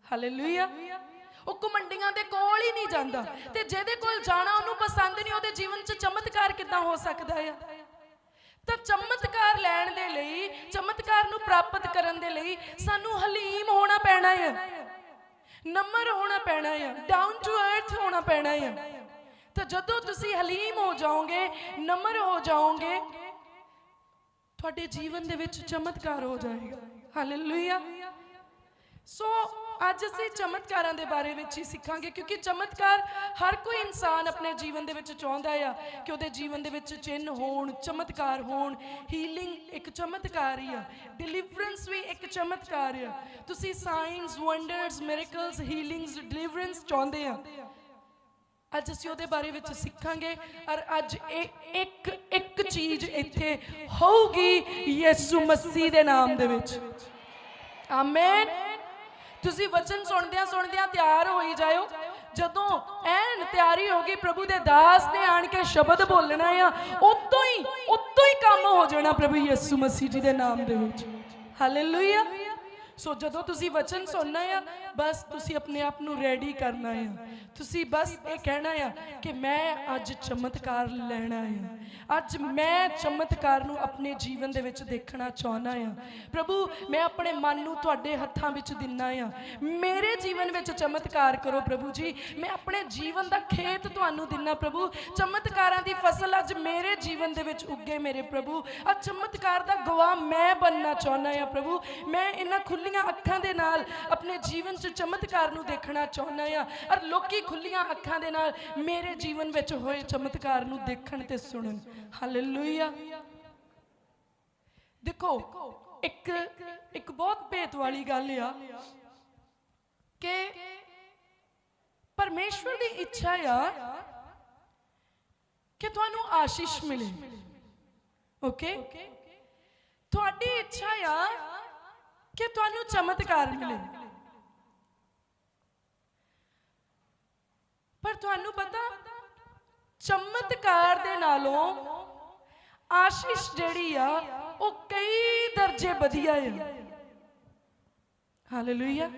ਹਾਲੇਲੂਇਆ ਉਹ ਘਮੰਡੀਆਂ ਦੇ ਕੋਲ ਹੀ ਨਹੀਂ ਜਾਂਦਾ। ਤੇ ਜਿਹਦੇ ਕੋਲ ਜਾਣਾ ਉਹਨੂੰ ਪਸੰਦ ਨਹੀਂ ਉਹਦੇ ਜੀਵਨ 'ਚ ਚਮਤਕਾਰ ਕਿੱਦਾਂ ਹੋ ਸਕਦਾ ਆ? ਤਾਂ ਚਮਤਕਾਰ ਲੈਣ ਦੇ ਲਈ ਚਮਤਕਾਰ ਨੂੰ ਪ੍ਰਾਪਤ ਕਰਨ ਦੇ ਲਈ ਸਾਨੂੰ ਹਲੀਮ ਹੋਣਾ ਪੈਣਾ ਹੈ ਨਮਰ ਹੋਣਾ ਪੈਣਾ ਹੈ ਡਾਊਨ ਟੂ ਅਰਥ ਹੋਣਾ ਪੈਣਾ ਹੈ ਤਾਂ ਜਦੋਂ ਤੁਸੀਂ ਹਲੀਮ ਹੋ ਜਾਓਗੇ ਨਮਰ ਹੋ ਜਾਓਗੇ ਤੁਹਾਡੇ ਜੀਵਨ ਦੇ ਵਿੱਚ ਚਮਤਕਾਰ ਹੋ ਜਾਏਗਾ। ਹਾਲੇਲੂਇਆ ਸੋ ਅੱਜ ਅਸੀਂ ਚਮਤਕਾਰਾਂ ਦੇ ਬਾਰੇ ਵਿੱਚ ਹੀ ਸਿੱਖਾਂਗੇ, ਕਿਉਂਕਿ ਚਮਤਕਾਰ ਹਰ ਕੋਈ ਇਨਸਾਨ ਆਪਣੇ ਜੀਵਨ ਦੇ ਵਿੱਚ ਚਾਹੁੰਦਾ ਆ ਕਿ ਉਹਦੇ ਜੀਵਨ ਦੇ ਵਿੱਚ ਚਿੰਨ ਹੋਣ, ਚਮਤਕਾਰ ਹੋਣ ਹੀਲਿੰਗ ਇੱਕ ਚਮਤਕਾਰ ਹੀ ਆ ਡਿਲੀਵਰੈਂਸ ਵੀ ਇੱਕ ਚਮਤਕਾਰ ਆ। ਤੁਸੀਂ ਸਾਈਨਸ ਵੰਡਰਸ ਮਿਰੇਕਲਸ ਹੀਲਿੰਗਸ ਡਿਲੀਵਰੈਂਸ ਚਾਹੁੰਦੇ ਆ। ਅੱਜ ਅਸੀਂ ਉਹਦੇ ਬਾਰੇ ਵਿੱਚ ਸਿੱਖਾਂਗੇ, ਔਰ ਅੱਜ ਇਹ ਇੱਕ ਇੱਕ ਚੀਜ਼ ਇੱਥੇ ਹੋਊਗੀ ਯਿਸੂ ਮਸੀਹ ਦੇ ਨਾਮ ਦੇ ਵਿੱਚ। ਆਮੇਨ ਤੁਸੀਂ ਵਚਨ ਸੁਣਦਿਆਂ ਸੁਣਦਿਆਂ ਤਿਆਰ ਹੋਈ ਜਾਇਓ। ਜਦੋਂ ਐਨ ਤਿਆਰੀ ਹੋ ਗਈ, ਪ੍ਰਭੂ ਦੇ ਦਾਸ ਨੇ ਆਣ ਕੇ ਸ਼ਬਦ ਬੋਲਣਾ ਆ ਉਦੋਂ ਹੀ ਉਦੋਂ ਹੀ ਕੰਮ ਹੋ ਜਾਣਾ ਪ੍ਰਭੂ ਯਿਸੂ ਮਸੀਹ ਜੀ ਦੇ ਨਾਮ ਦੇ ਵਿੱਚ। ਹਾਲੇਲੂਇਆ ਸੋ ਜਦੋਂ ਤੁਸੀਂ ਵਚਨ ਸੁਣਨਾ ਆ, ਬਸ ਤੁਸੀਂ ਆਪਣੇ ਆਪ ਨੂੰ ਰੈਡੀ ਕਰਨਾ ਆ। ਤੁਸੀਂ ਬਸ ਇਹ ਕਹਿਣਾ ਆ ਕਿ ਮੈਂ ਅੱਜ ਚਮਤਕਾਰ ਲੈਣਾ ਆ। ਅੱਜ ਮੈਂ ਚਮਤਕਾਰ ਨੂੰ ਆਪਣੇ ਜੀਵਨ ਦੇ ਵਿੱਚ ਦੇਖਣਾ ਚਾਹੁੰਦਾ ਆ। ਪ੍ਰਭੂ, ਮੈਂ ਆਪਣੇ ਮਨ ਨੂੰ ਤੁਹਾਡੇ ਹੱਥਾਂ ਵਿੱਚ ਦਿੰਨਾ ਆ। ਮੇਰੇ ਜੀਵਨ ਵਿੱਚ ਚਮਤਕਾਰ ਕਰੋ ਪ੍ਰਭੂ ਜੀ। ਮੈਂ ਆਪਣੇ ਜੀਵਨ ਦਾ ਖੇਤ ਤੁਹਾਨੂੰ ਦਿੰਨਾ ਪ੍ਰਭੂ। ਚਮਤਕਾਰਾਂ ਦੀ ਫਸਲ ਅੱਜ ਮੇਰੇ ਜੀਵਨ ਦੇ ਵਿੱਚ ਉੱਗੇ ਮੇਰੇ ਪ੍ਰਭੂ। ਆ ਚਮਤਕਾਰ ਦਾ ਗਵਾਹ ਮੈਂ ਬਣਨਾ ਚਾਹੁੰਦਾ ਆ ਪ੍ਰਭੂ। ਮੈਂ ਇਹਨਾਂ ਖੁੱਲੀਆਂ ਅੱਖਾਂ ਦੇ ਨਾਲ ਆਪਣੇ ਜੀਵਨ 'ਚ ਚਮਤਕਾਰ ਨੂੰ ਦੇਖਣਾ ਚਾਹੁੰਦਾ ਆ ਔਰ ਲੋਕੀ ਖੁੱਲੀਆਂ ਅੱਖਾਂ ਦੇ ਨਾਲ ਮੇਰੇ ਜੀਵਨ ਵਿੱਚ ਹੋਏ ਚਮਤਕਾਰ ਨੂੰ ਦੇਖਣ ਤੇ ਸੁਣਨ। ਹਾਲੇਲੂਇਆ ਦੇਖੋ, ਇੱਕ ਇੱਕ ਬਹੁਤ ਭੇਤ ਵਾਲੀ ਗੱਲ ਆ ਕਿ ਪਰਮੇਸ਼ਵਰ ਦੀ ਇੱਛਾ ਆ ਕਿ ਤੁਹਾਨੂੰ ਆਸ਼ੀਸ਼ ਮਿਲੇ। ਓਕੇ ਤੁਹਾਡੀ ਇੱਛਾ ਆ ਕਿ ਤੁਹਾਨੂੰ ਚਮਤਕਾਰ ਮਿਲੇ। ਪਰ ਤੁਹਾਨੂੰ ਪਤਾ, ਚਮਤਕਾਰ ਦੇ ਨਾਲੋਂ ਆਸ਼ੀਸ਼ ਜਿਹੜੀ ਆ, ਉਹ ਕਈ ਦਰਜੇ ਵਧੀਆ ਆ। ਹਾਲੇਲੂਇਆ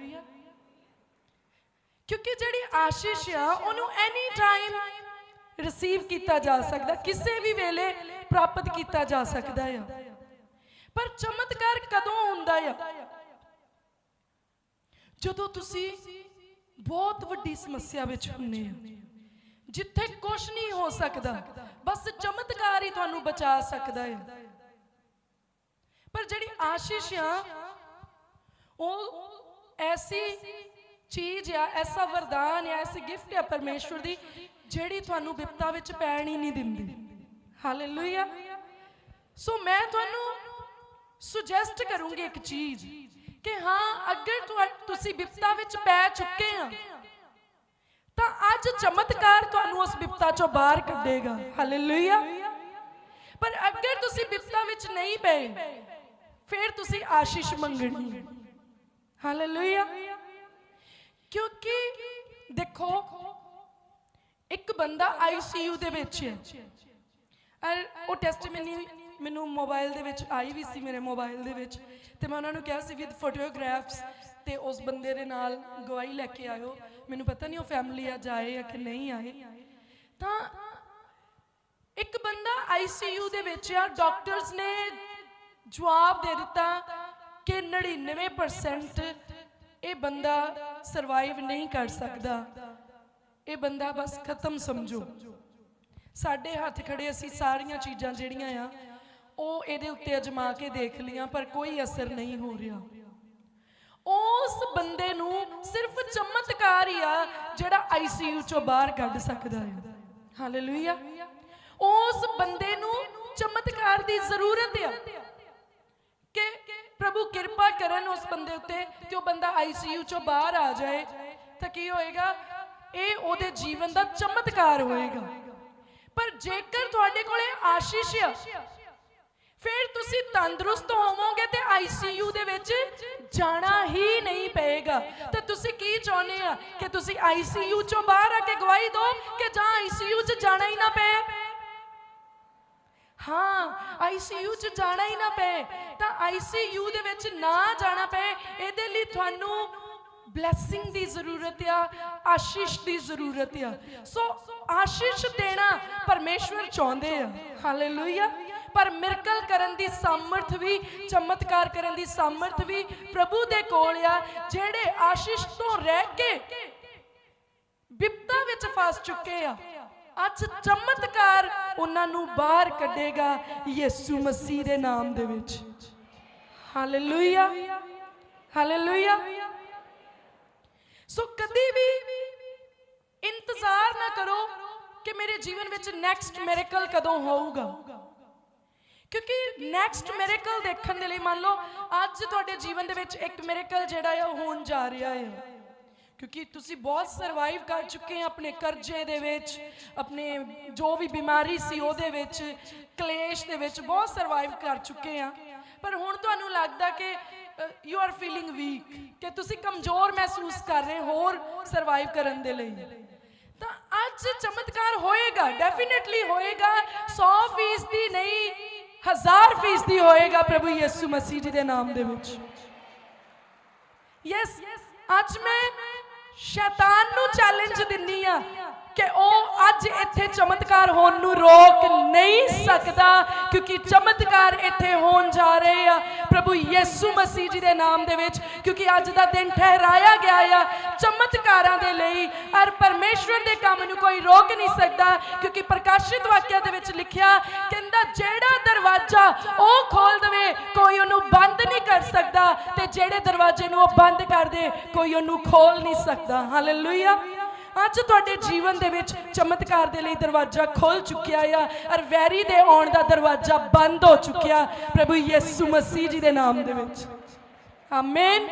ਕਿਉਂਕਿ ਜਿਹੜੀ ਆਸ਼ੀਸ਼ ਆ, ਉਹਨੂੰ ਐਨੀ ਟਾਈਮ ਰਿਸੀਵ ਕੀਤਾ ਜਾ ਸਕਦਾ, ਕਿਸੇ ਵੀ ਵੇਲੇ ਪ੍ਰਾਪਤ ਕੀਤਾ ਜਾ ਸਕਦਾ ਆ। ਪਰ ਚਮਤਕਾਰ ਕਦੋਂ ਹੁੰਦਾ ਆ? ਜਦੋਂ ਤੁਸੀਂ ਬਹੁਤ ਵੱਡੀ ਸਮੱਸਿਆ ਵਿੱਚ ਹੁੰਨੇ ਆ, ਜਿੱਥੇ ਕੁਝ ਨਹੀਂ ਹੋ ਸਕਦਾ, ਬਸ ਚਮਤਕਾਰ ਹੀ ਤੁਹਾਨੂੰ ਬਚਾ ਸਕਦਾ ਹੈ ਪਰ ਜਿਹੜੀ ਆਸ਼ੀਸ਼ ਆ, ਉਹ ਐਸੀ ਚੀਜ਼ ਆ, ਐਸਾ ਵਰਦਾਨ ਆ, ਐਸੀ ਗਿਫਟ ਆ ਪਰਮੇਸ਼ਵਰ ਦੀ, ਜਿਹੜੀ ਤੁਹਾਨੂੰ ਵਿਪਤਾ ਵਿੱਚ ਪੈਣ ਹੀ ਨਹੀਂ ਦਿੰਦੀ। ਹਾਲੇਲੂਇਆ ਸੋ ਮੈਂ ਤੁਹਾਨੂੰ ਸੁਜੈਸਟ ਕਰੂੰਗੀ ਇੱਕ ਚੀਜ਼ ਕਿ ਹਾਂ, ਅਗਰ ਤੁਸੀਂ ਬਿਪਤਾ ਵਿੱਚ ਪੈ ਚੁੱਕੇ ਆ ਤਾਂ ਅੱਜ ਚਮਤਕਾਰ ਤੁਹਾਨੂੰ ਉਸ ਵਿਪਤਾ ਚੋਂ ਬਾਹਰ ਕੱਢੇਗਾ। ਹਾਲੇਲੂਇਆ ਪਰ ਅਗਰ ਤੁਸੀਂ ਵਿਪਤਾ ਵਿੱਚ ਨਹੀਂ ਪਏ, ਫਿਰ ਤੁਸੀਂ ਆਸ਼ੀਸ਼ ਮੰਗਣੀ। ਹੈ ਹਾਲੇਲੂਇਆ ਕਿਉਂਕਿ ਦੇਖੋ, ਇੱਕ ਬੰਦਾ ਆਈਸੀਯੂ ਦੇ ਵਿੱਚ ਹੈ। ਔਰ ਉਹ ਟੈਸਟਮਨੀ ਮੈਨੂੰ ਮੋਬਾਈਲ ਦੇ ਵਿੱਚ ਆਈ ਵੀ ਸੀ ਮੇਰੇ ਮੋਬਾਈਲ ਦੇ ਵਿੱਚ ਤੇ ਮੈਂ ਉਹਨਾਂ ਨੂੰ ਕਿਹਾ ਸੀ ਵਿਦ ਫੋਟੋਗ੍ਰਾਫਸ ਤੇ ਉਸ ਬੰਦੇ ਦੇ ਨਾਲ ਗਵਾਹੀ ਲੈ ਕੇ ਆਇਓ। ਮੈਨੂੰ ਪਤਾ ਨਹੀਂ ਉਹ ਫੈਮਿਲੀ ਆ ਜਾਏ ਜਾਂ ਕਿ ਨਹੀਂ ਆਏ। ਤਾਂ ਇੱਕ ਬੰਦਾ ਆਈਸੀਯੂ ਦੇ ਵਿੱਚ ਆ ਡਾਕਟਰਸ ਨੇ ਜਵਾਬ ਦੇ ਦਿੱਤਾ ਕਿ 99% ਇਹ ਬੰਦਾ ਸਰਵਾਈਵ ਨਹੀਂ ਕਰ ਸਕਦਾ। ਇਹ ਬੰਦਾ ਬਸ ਖਤਮ ਸਮਝੋ। ਸਾਡੇ ਹੱਥ ਖੜੇ ਅਸੀਂ ਸਾਰੀਆਂ ਚੀਜ਼ਾਂ ਜਿਹੜੀਆਂ ਆ ਉਹ ਇਹਦੇ ਉੱਤੇ ਅਜਮਾ ਕੇ ਦੇਖ ਲੀਆਂ, ਪਰ ਕੋਈ ਅਸਰ ਨਹੀਂ ਹੋ ਰਿਹਾ। ਉਸ ਬੰਦੇ ਨੂੰ ਸਿਰਫ ਚਮਤਕਾਰ ਹੀ ਆ, ਜਿਹੜਾ ਆਈਸੀਯੂ ਚੋਂ ਬਾਹਰ ਕੱਢ ਸਕਦਾ ਹੈ। ਹਾਲੇਲੂਇਆ ਉਸ ਬੰਦੇ ਨੂੰ ਚਮਤਕਾਰ ਦੀ ਜ਼ਰੂਰਤ ਆ ਕਿ ਪ੍ਰਭੂ ਕਿਰਪਾ ਕਰਨ ਉਸ ਬੰਦੇ ਉੱਤੇ ਕਿ ਉਹ ਬੰਦਾ ਆਈਸੀਯੂ ਚੋਂ ਬਾਹਰ ਆ ਜਾਏ, ਤਾਂ ਕੀ ਹੋਏਗਾ? ਇਹ ਉਹਦੇ ਜੀਵਨ ਦਾ ਚਮਤਕਾਰ ਹੋਏਗਾ। ਪਰ ਜੇਕਰ ਤੁਹਾਡੇ ਕੋਲੇ ਆਸ਼ੀਸ਼ ਆ ਫਿਰ ਤੁਸੀਂ ਤੰਦਰੁਸਤ ਹੋਵੋਗੇ ਤੇ ਆਈਸੀਯੂ ਦੇ ਵਿੱਚ ਜਾਣਾ ਹੀ ਨਹੀਂ ਪਏਗਾ। ਤੇ ਤੁਸੀਂ ਕੀ ਚਾਹੁੰਦੇ ਆ? ਕਿ ਤੁਸੀਂ ਆਈਸੀਯੂ ਚੋਂ ਬਾਹਰ ਆ ਕੇ ਗਵਾਹੀ ਦਿਓ ਕਿ ਜਾਂ ਆਈਸੀਯੂ 'ਚ ਜਾਣਾ ਹੀ ਨਾ ਪਏ? ਹਾਂ ਆਈਸੀਯੂ 'ਚ ਜਾਣਾ ਹੀ ਨਾ ਪਏ। ਤਾਂ ਆਈਸੀਯੂ ਦੇ ਵਿੱਚ ਨਾ ਜਾਣਾ ਪਏ, ਇਹਦੇ ਲਈ ਤੁਹਾਨੂੰ ਬਲੇਸਿੰਗ ਦੀ ਜ਼ਰੂਰਤ ਆ, ਆਸ਼ੀਸ਼ ਦੀ ਜ਼ਰੂਰਤ ਆ। ਸੋ ਆਸ਼ੀਸ਼ ਦੇਣਾ ਪਰਮੇਸ਼ਵਰ ਚਾਹੁੰਦੇ ਆ। ਹਾਲੇਲੂਇਆ। ਪਰ ਮਿਰਕਲ ਕਰਨ ਦੀ ਸਮਰਥ ਵੀ, ਚਮਤਕਾਰ ਕਰਨ ਦੀ ਸਮਰਥ ਵੀ ਪ੍ਰਭੂ ਦੇ ਕੋਲ ਆ, ਜਿਹੜੇ ਆਸ਼ੀਸ਼ ਤੋਂ ਰਹਿ ਕੇ ਬਿਪਤਾ ਵਿੱਚ ਫਸ ਚੁੱਕੇ ਆ। ਅੱਜ ਚਮਤਕਾਰ ਉਹਨਾਂ ਨੂੰ ਬਾਹਰ ਕੱਢੇਗਾ ਯਿਸੂ ਮਸੀਹ ਦੇ ਨਾਮ ਦੇ ਵਿੱਚ। ਹਾਲੇਲੂਇਆ ਹਾਲੇਲੂਇਆ ਸੋ ਕਦੀ ਵੀ ਇੰਤਜ਼ਾਰ ਨਾ ਕਰੋ ਕਿ ਮੇਰੇ ਜੀਵਨ ਵਿੱਚ ਨੈਕਸਟ ਮਿਰੇਕਲ ਕਦੋਂ ਹੋਊਗਾ। ਕਿਉਂਕਿ ਨੈਕਸਟ ਮਿਰੇਕਲ ਦੇਖਣ ਦੇ ਲਈ ਮੰਨ ਲਓ, ਅੱਜ ਤੁਹਾਡੇ ਜੀਵਨ ਦੇ ਵਿੱਚ ਇੱਕ ਮਿਰੇਕਲ ਜਿਹੜਾ ਆ, ਉਹ ਹੋਣ ਜਾ ਰਿਹਾ ਹੈ ਕਿਉਂਕਿ ਤੁਸੀਂ ਬਹੁਤ ਸਰਵਾਈਵ ਕਰ ਚੁੱਕੇ ਆ ਆਪਣੇ ਕਰਜ਼ੇ ਦੇ ਵਿੱਚ, ਆਪਣੇ ਜੋ ਵੀ ਬਿਮਾਰੀ ਸੀ ਉਹਦੇ ਵਿੱਚ, ਕਲੇਸ਼ ਦੇ ਵਿੱਚ ਬਹੁਤ ਸਰਵਾਈਵ ਕਰ ਚੁੱਕੇ ਆ। ਪਰ ਹੁਣ ਤੁਹਾਨੂੰ ਲੱਗਦਾ ਕਿ ਯੂ ਆਰ ਫੀਲਿੰਗ ਵੀਕ ਕਿ ਤੁਸੀਂ ਕਮਜ਼ੋਰ ਮਹਿਸੂਸ ਕਰ ਰਹੇ ਹੋਰ ਸਰਵਾਈਵ ਕਰਨ ਦੇ ਲਈ। ਤਾਂ ਅੱਜ ਚਮਤਕਾਰ ਹੋਏਗਾ ਡੈਫੀਨਿਟਲੀ ਹੋਏਗਾ 100% ਦੀ ਨਹੀਂ ਹਜ਼ਾਰ ਫੀਸਦੀ ਹੋਏਗਾ ਪ੍ਰਭੂ ਯਿਸੂ ਮਸੀਹ ਜੀ ਦੇ ਨਾਮ ਦੇ ਵਿੱਚ। ਯੈਸ ਅੱਜ ਮੈਂ ਸ਼ੈਤਾਨ ਨੂੰ ਚੈਲੰਜ ਦਿੰਨੀ ਆ ਕਿ ਉਹ ਅੱਜ ਇੱਥੇ ਚਮਤਕਾਰ ਹੋਣ ਨੂੰ ਰੋਕ ਨਹੀਂ ਸਕਦਾ, ਕਿਉਂਕਿ ਚਮਤਕਾਰ ਇੱਥੇ ਹੋਣ ਜਾ ਰਹੇ ਆ। ਪ੍ਰਭੂ ਯਿਸੂ ਮਸੀਹ ਜੀ ਦੇ ਨਾਮ ਦੇ ਵਿੱਚ, ਕਿਉਂਕਿ ਅੱਜ ਦਾ ਦਿਨ ਠਹਿਰਾਇਆ ਗਿਆ ਆ ਚਮਤਕਾਰਾਂ ਦੇ ਲਈ। ਔਰ ਪਰਮੇਸ਼ਵਰ ਦੇ ਕੰਮ ਨੂੰ ਕੋਈ ਰੋਕ ਨਹੀਂ ਸਕਦਾ, ਕਿਉਂਕਿ ਪ੍ਰਕਾਸ਼ਿਤ ਵਾਕਿਆ ਦੇ ਵਿੱਚ ਲਿਖਿਆ ਕਹਿੰਦਾ, ਜਿਹੜਾ ਦਰਵਾਜ਼ਾ ਉਹ ਖੋਲ ਦਵੇ, ਕੋਈ ਉਹਨੂੰ ਬੰਦ ਨਹੀਂ ਕਰ ਸਕਦਾ ਤੇ ਜਿਹੜੇ ਦਰਵਾਜ਼ੇ ਨੂੰ ਉਹ ਬੰਦ ਕਰ ਦੇ, ਕੋਈ ਉਹਨੂੰ ਖੋਲ ਨਹੀਂ ਸਕਦਾ। ਹਾਲੇਲੂਇਆ ਅੱਜ ਤੁਹਾਡੇ ਜੀਵਨ ਦੇ ਵਿੱਚ ਚਮਤਕਾਰ ਦੇ ਲਈ ਦਰਵਾਜ਼ਾ ਖੁੱਲ ਚੁੱਕਿਆ ਆ ਔਰ ਵੈਰੀ ਦੇ ਆਉਣ ਦਾ ਦਰਵਾਜ਼ਾ ਬੰਦ ਹੋ ਚੁੱਕਿਆ ਪ੍ਰਭੂ ਯਿਸੂ ਮਸੀਹ ਜੀ ਦੇ ਨਾਮ ਦੇ ਵਿੱਚ। ਆਮੇਨ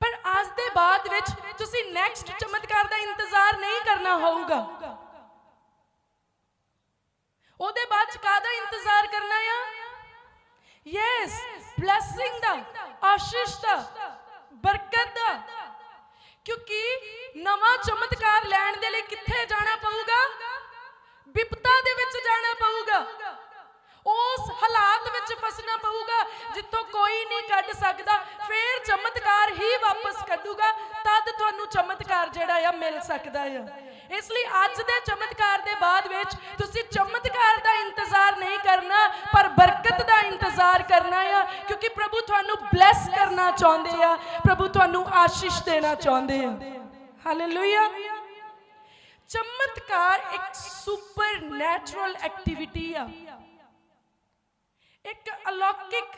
ਪਰ ਅੱਜ ਦੇ ਬਾਅਦ ਵਿੱਚ ਤੁਸੀਂ ਨੈਕਸਟ ਚਮਤਕਾਰ ਦਾ ਇੰਤਜ਼ਾਰ ਨਹੀਂ ਕਰਨਾ ਹੋਊਗਾ। ਉਹਦੇ ਬਾਅਦ ਚ ਕਾਹਦਾ ਇੰਤਜ਼ਾਰ ਕਰਨਾ ਆ? ਯੈਸ ਬਲੇਸਿੰਗ ਦਾ, ਆਸ਼ੀਸ਼ ਦਾ, ਬਰਕਤ ਦਾ ਕਿਉਂਕਿ ਨਵਾਂ ਚਮਤਕਾਰ ਲੈਣ ਦੇ ਲਈ ਕਿੱਥੇ ਜਾਣਾ ਪਊਗਾ? ਵਿਪਤਾ ਦੇ ਵਿੱਚ ਜਾਣਾ ਪਊਗਾ। ਉਸ ਹਾਲਾਤ ਵਿੱਚ ਫਸਣਾ ਪਊਗਾ, ਜਿੱਥੋਂ ਕੋਈ ਨਹੀਂ ਕੱਢ ਸਕਦਾ। ਫੇਰ ਚਮਤਕਾਰ ਹੀ ਵਾਪਸ ਕੱਢੂਗਾ। ਤਦ ਤੁਹਾਨੂੰ ਚਮਤਕਾਰ ਜਿਹੜਾ ਆ ਮਿਲ ਸਕਦਾ ਆ। ਇਸ ਲਈ ਅੱਜ ਦੇ ਚਮਤਕਾਰ ਦੇ ਬਾਅਦ ਵਿੱਚ ਤੁਸੀਂ ਚਮਤਕਾਰ ਦਾ ਇੰਤਜ਼ਾਰ ਨਹੀਂ ਕਰਨਾ, ਪਰ ਬਰਕਤ ਦਾ ਇੰਤਜ਼ਾਰ ਕਰਨਾ ਆ, ਕਿਉਂਕਿ ਪ੍ਰਭੂ ਤੁਹਾਨੂੰ ਬਲੈਸ ਕਰਨਾ ਚਾਹੁੰਦੇ ਆ, ਪ੍ਰਭੂ ਤੁਹਾਨੂੰ ਆਸ਼ੀਸ਼ ਦੇਣਾ ਚਾਹੁੰਦੇ ਆ। ਹਾਲੇਲੂਇਆ ਚਮਤਕਾਰ ਇੱਕ ਸੁਪਰ ਨੈਚੁਰਲ ਐਕਟੀਵਿਟੀ ਆ। ਇੱਕ ਅਲੌਕਿਕ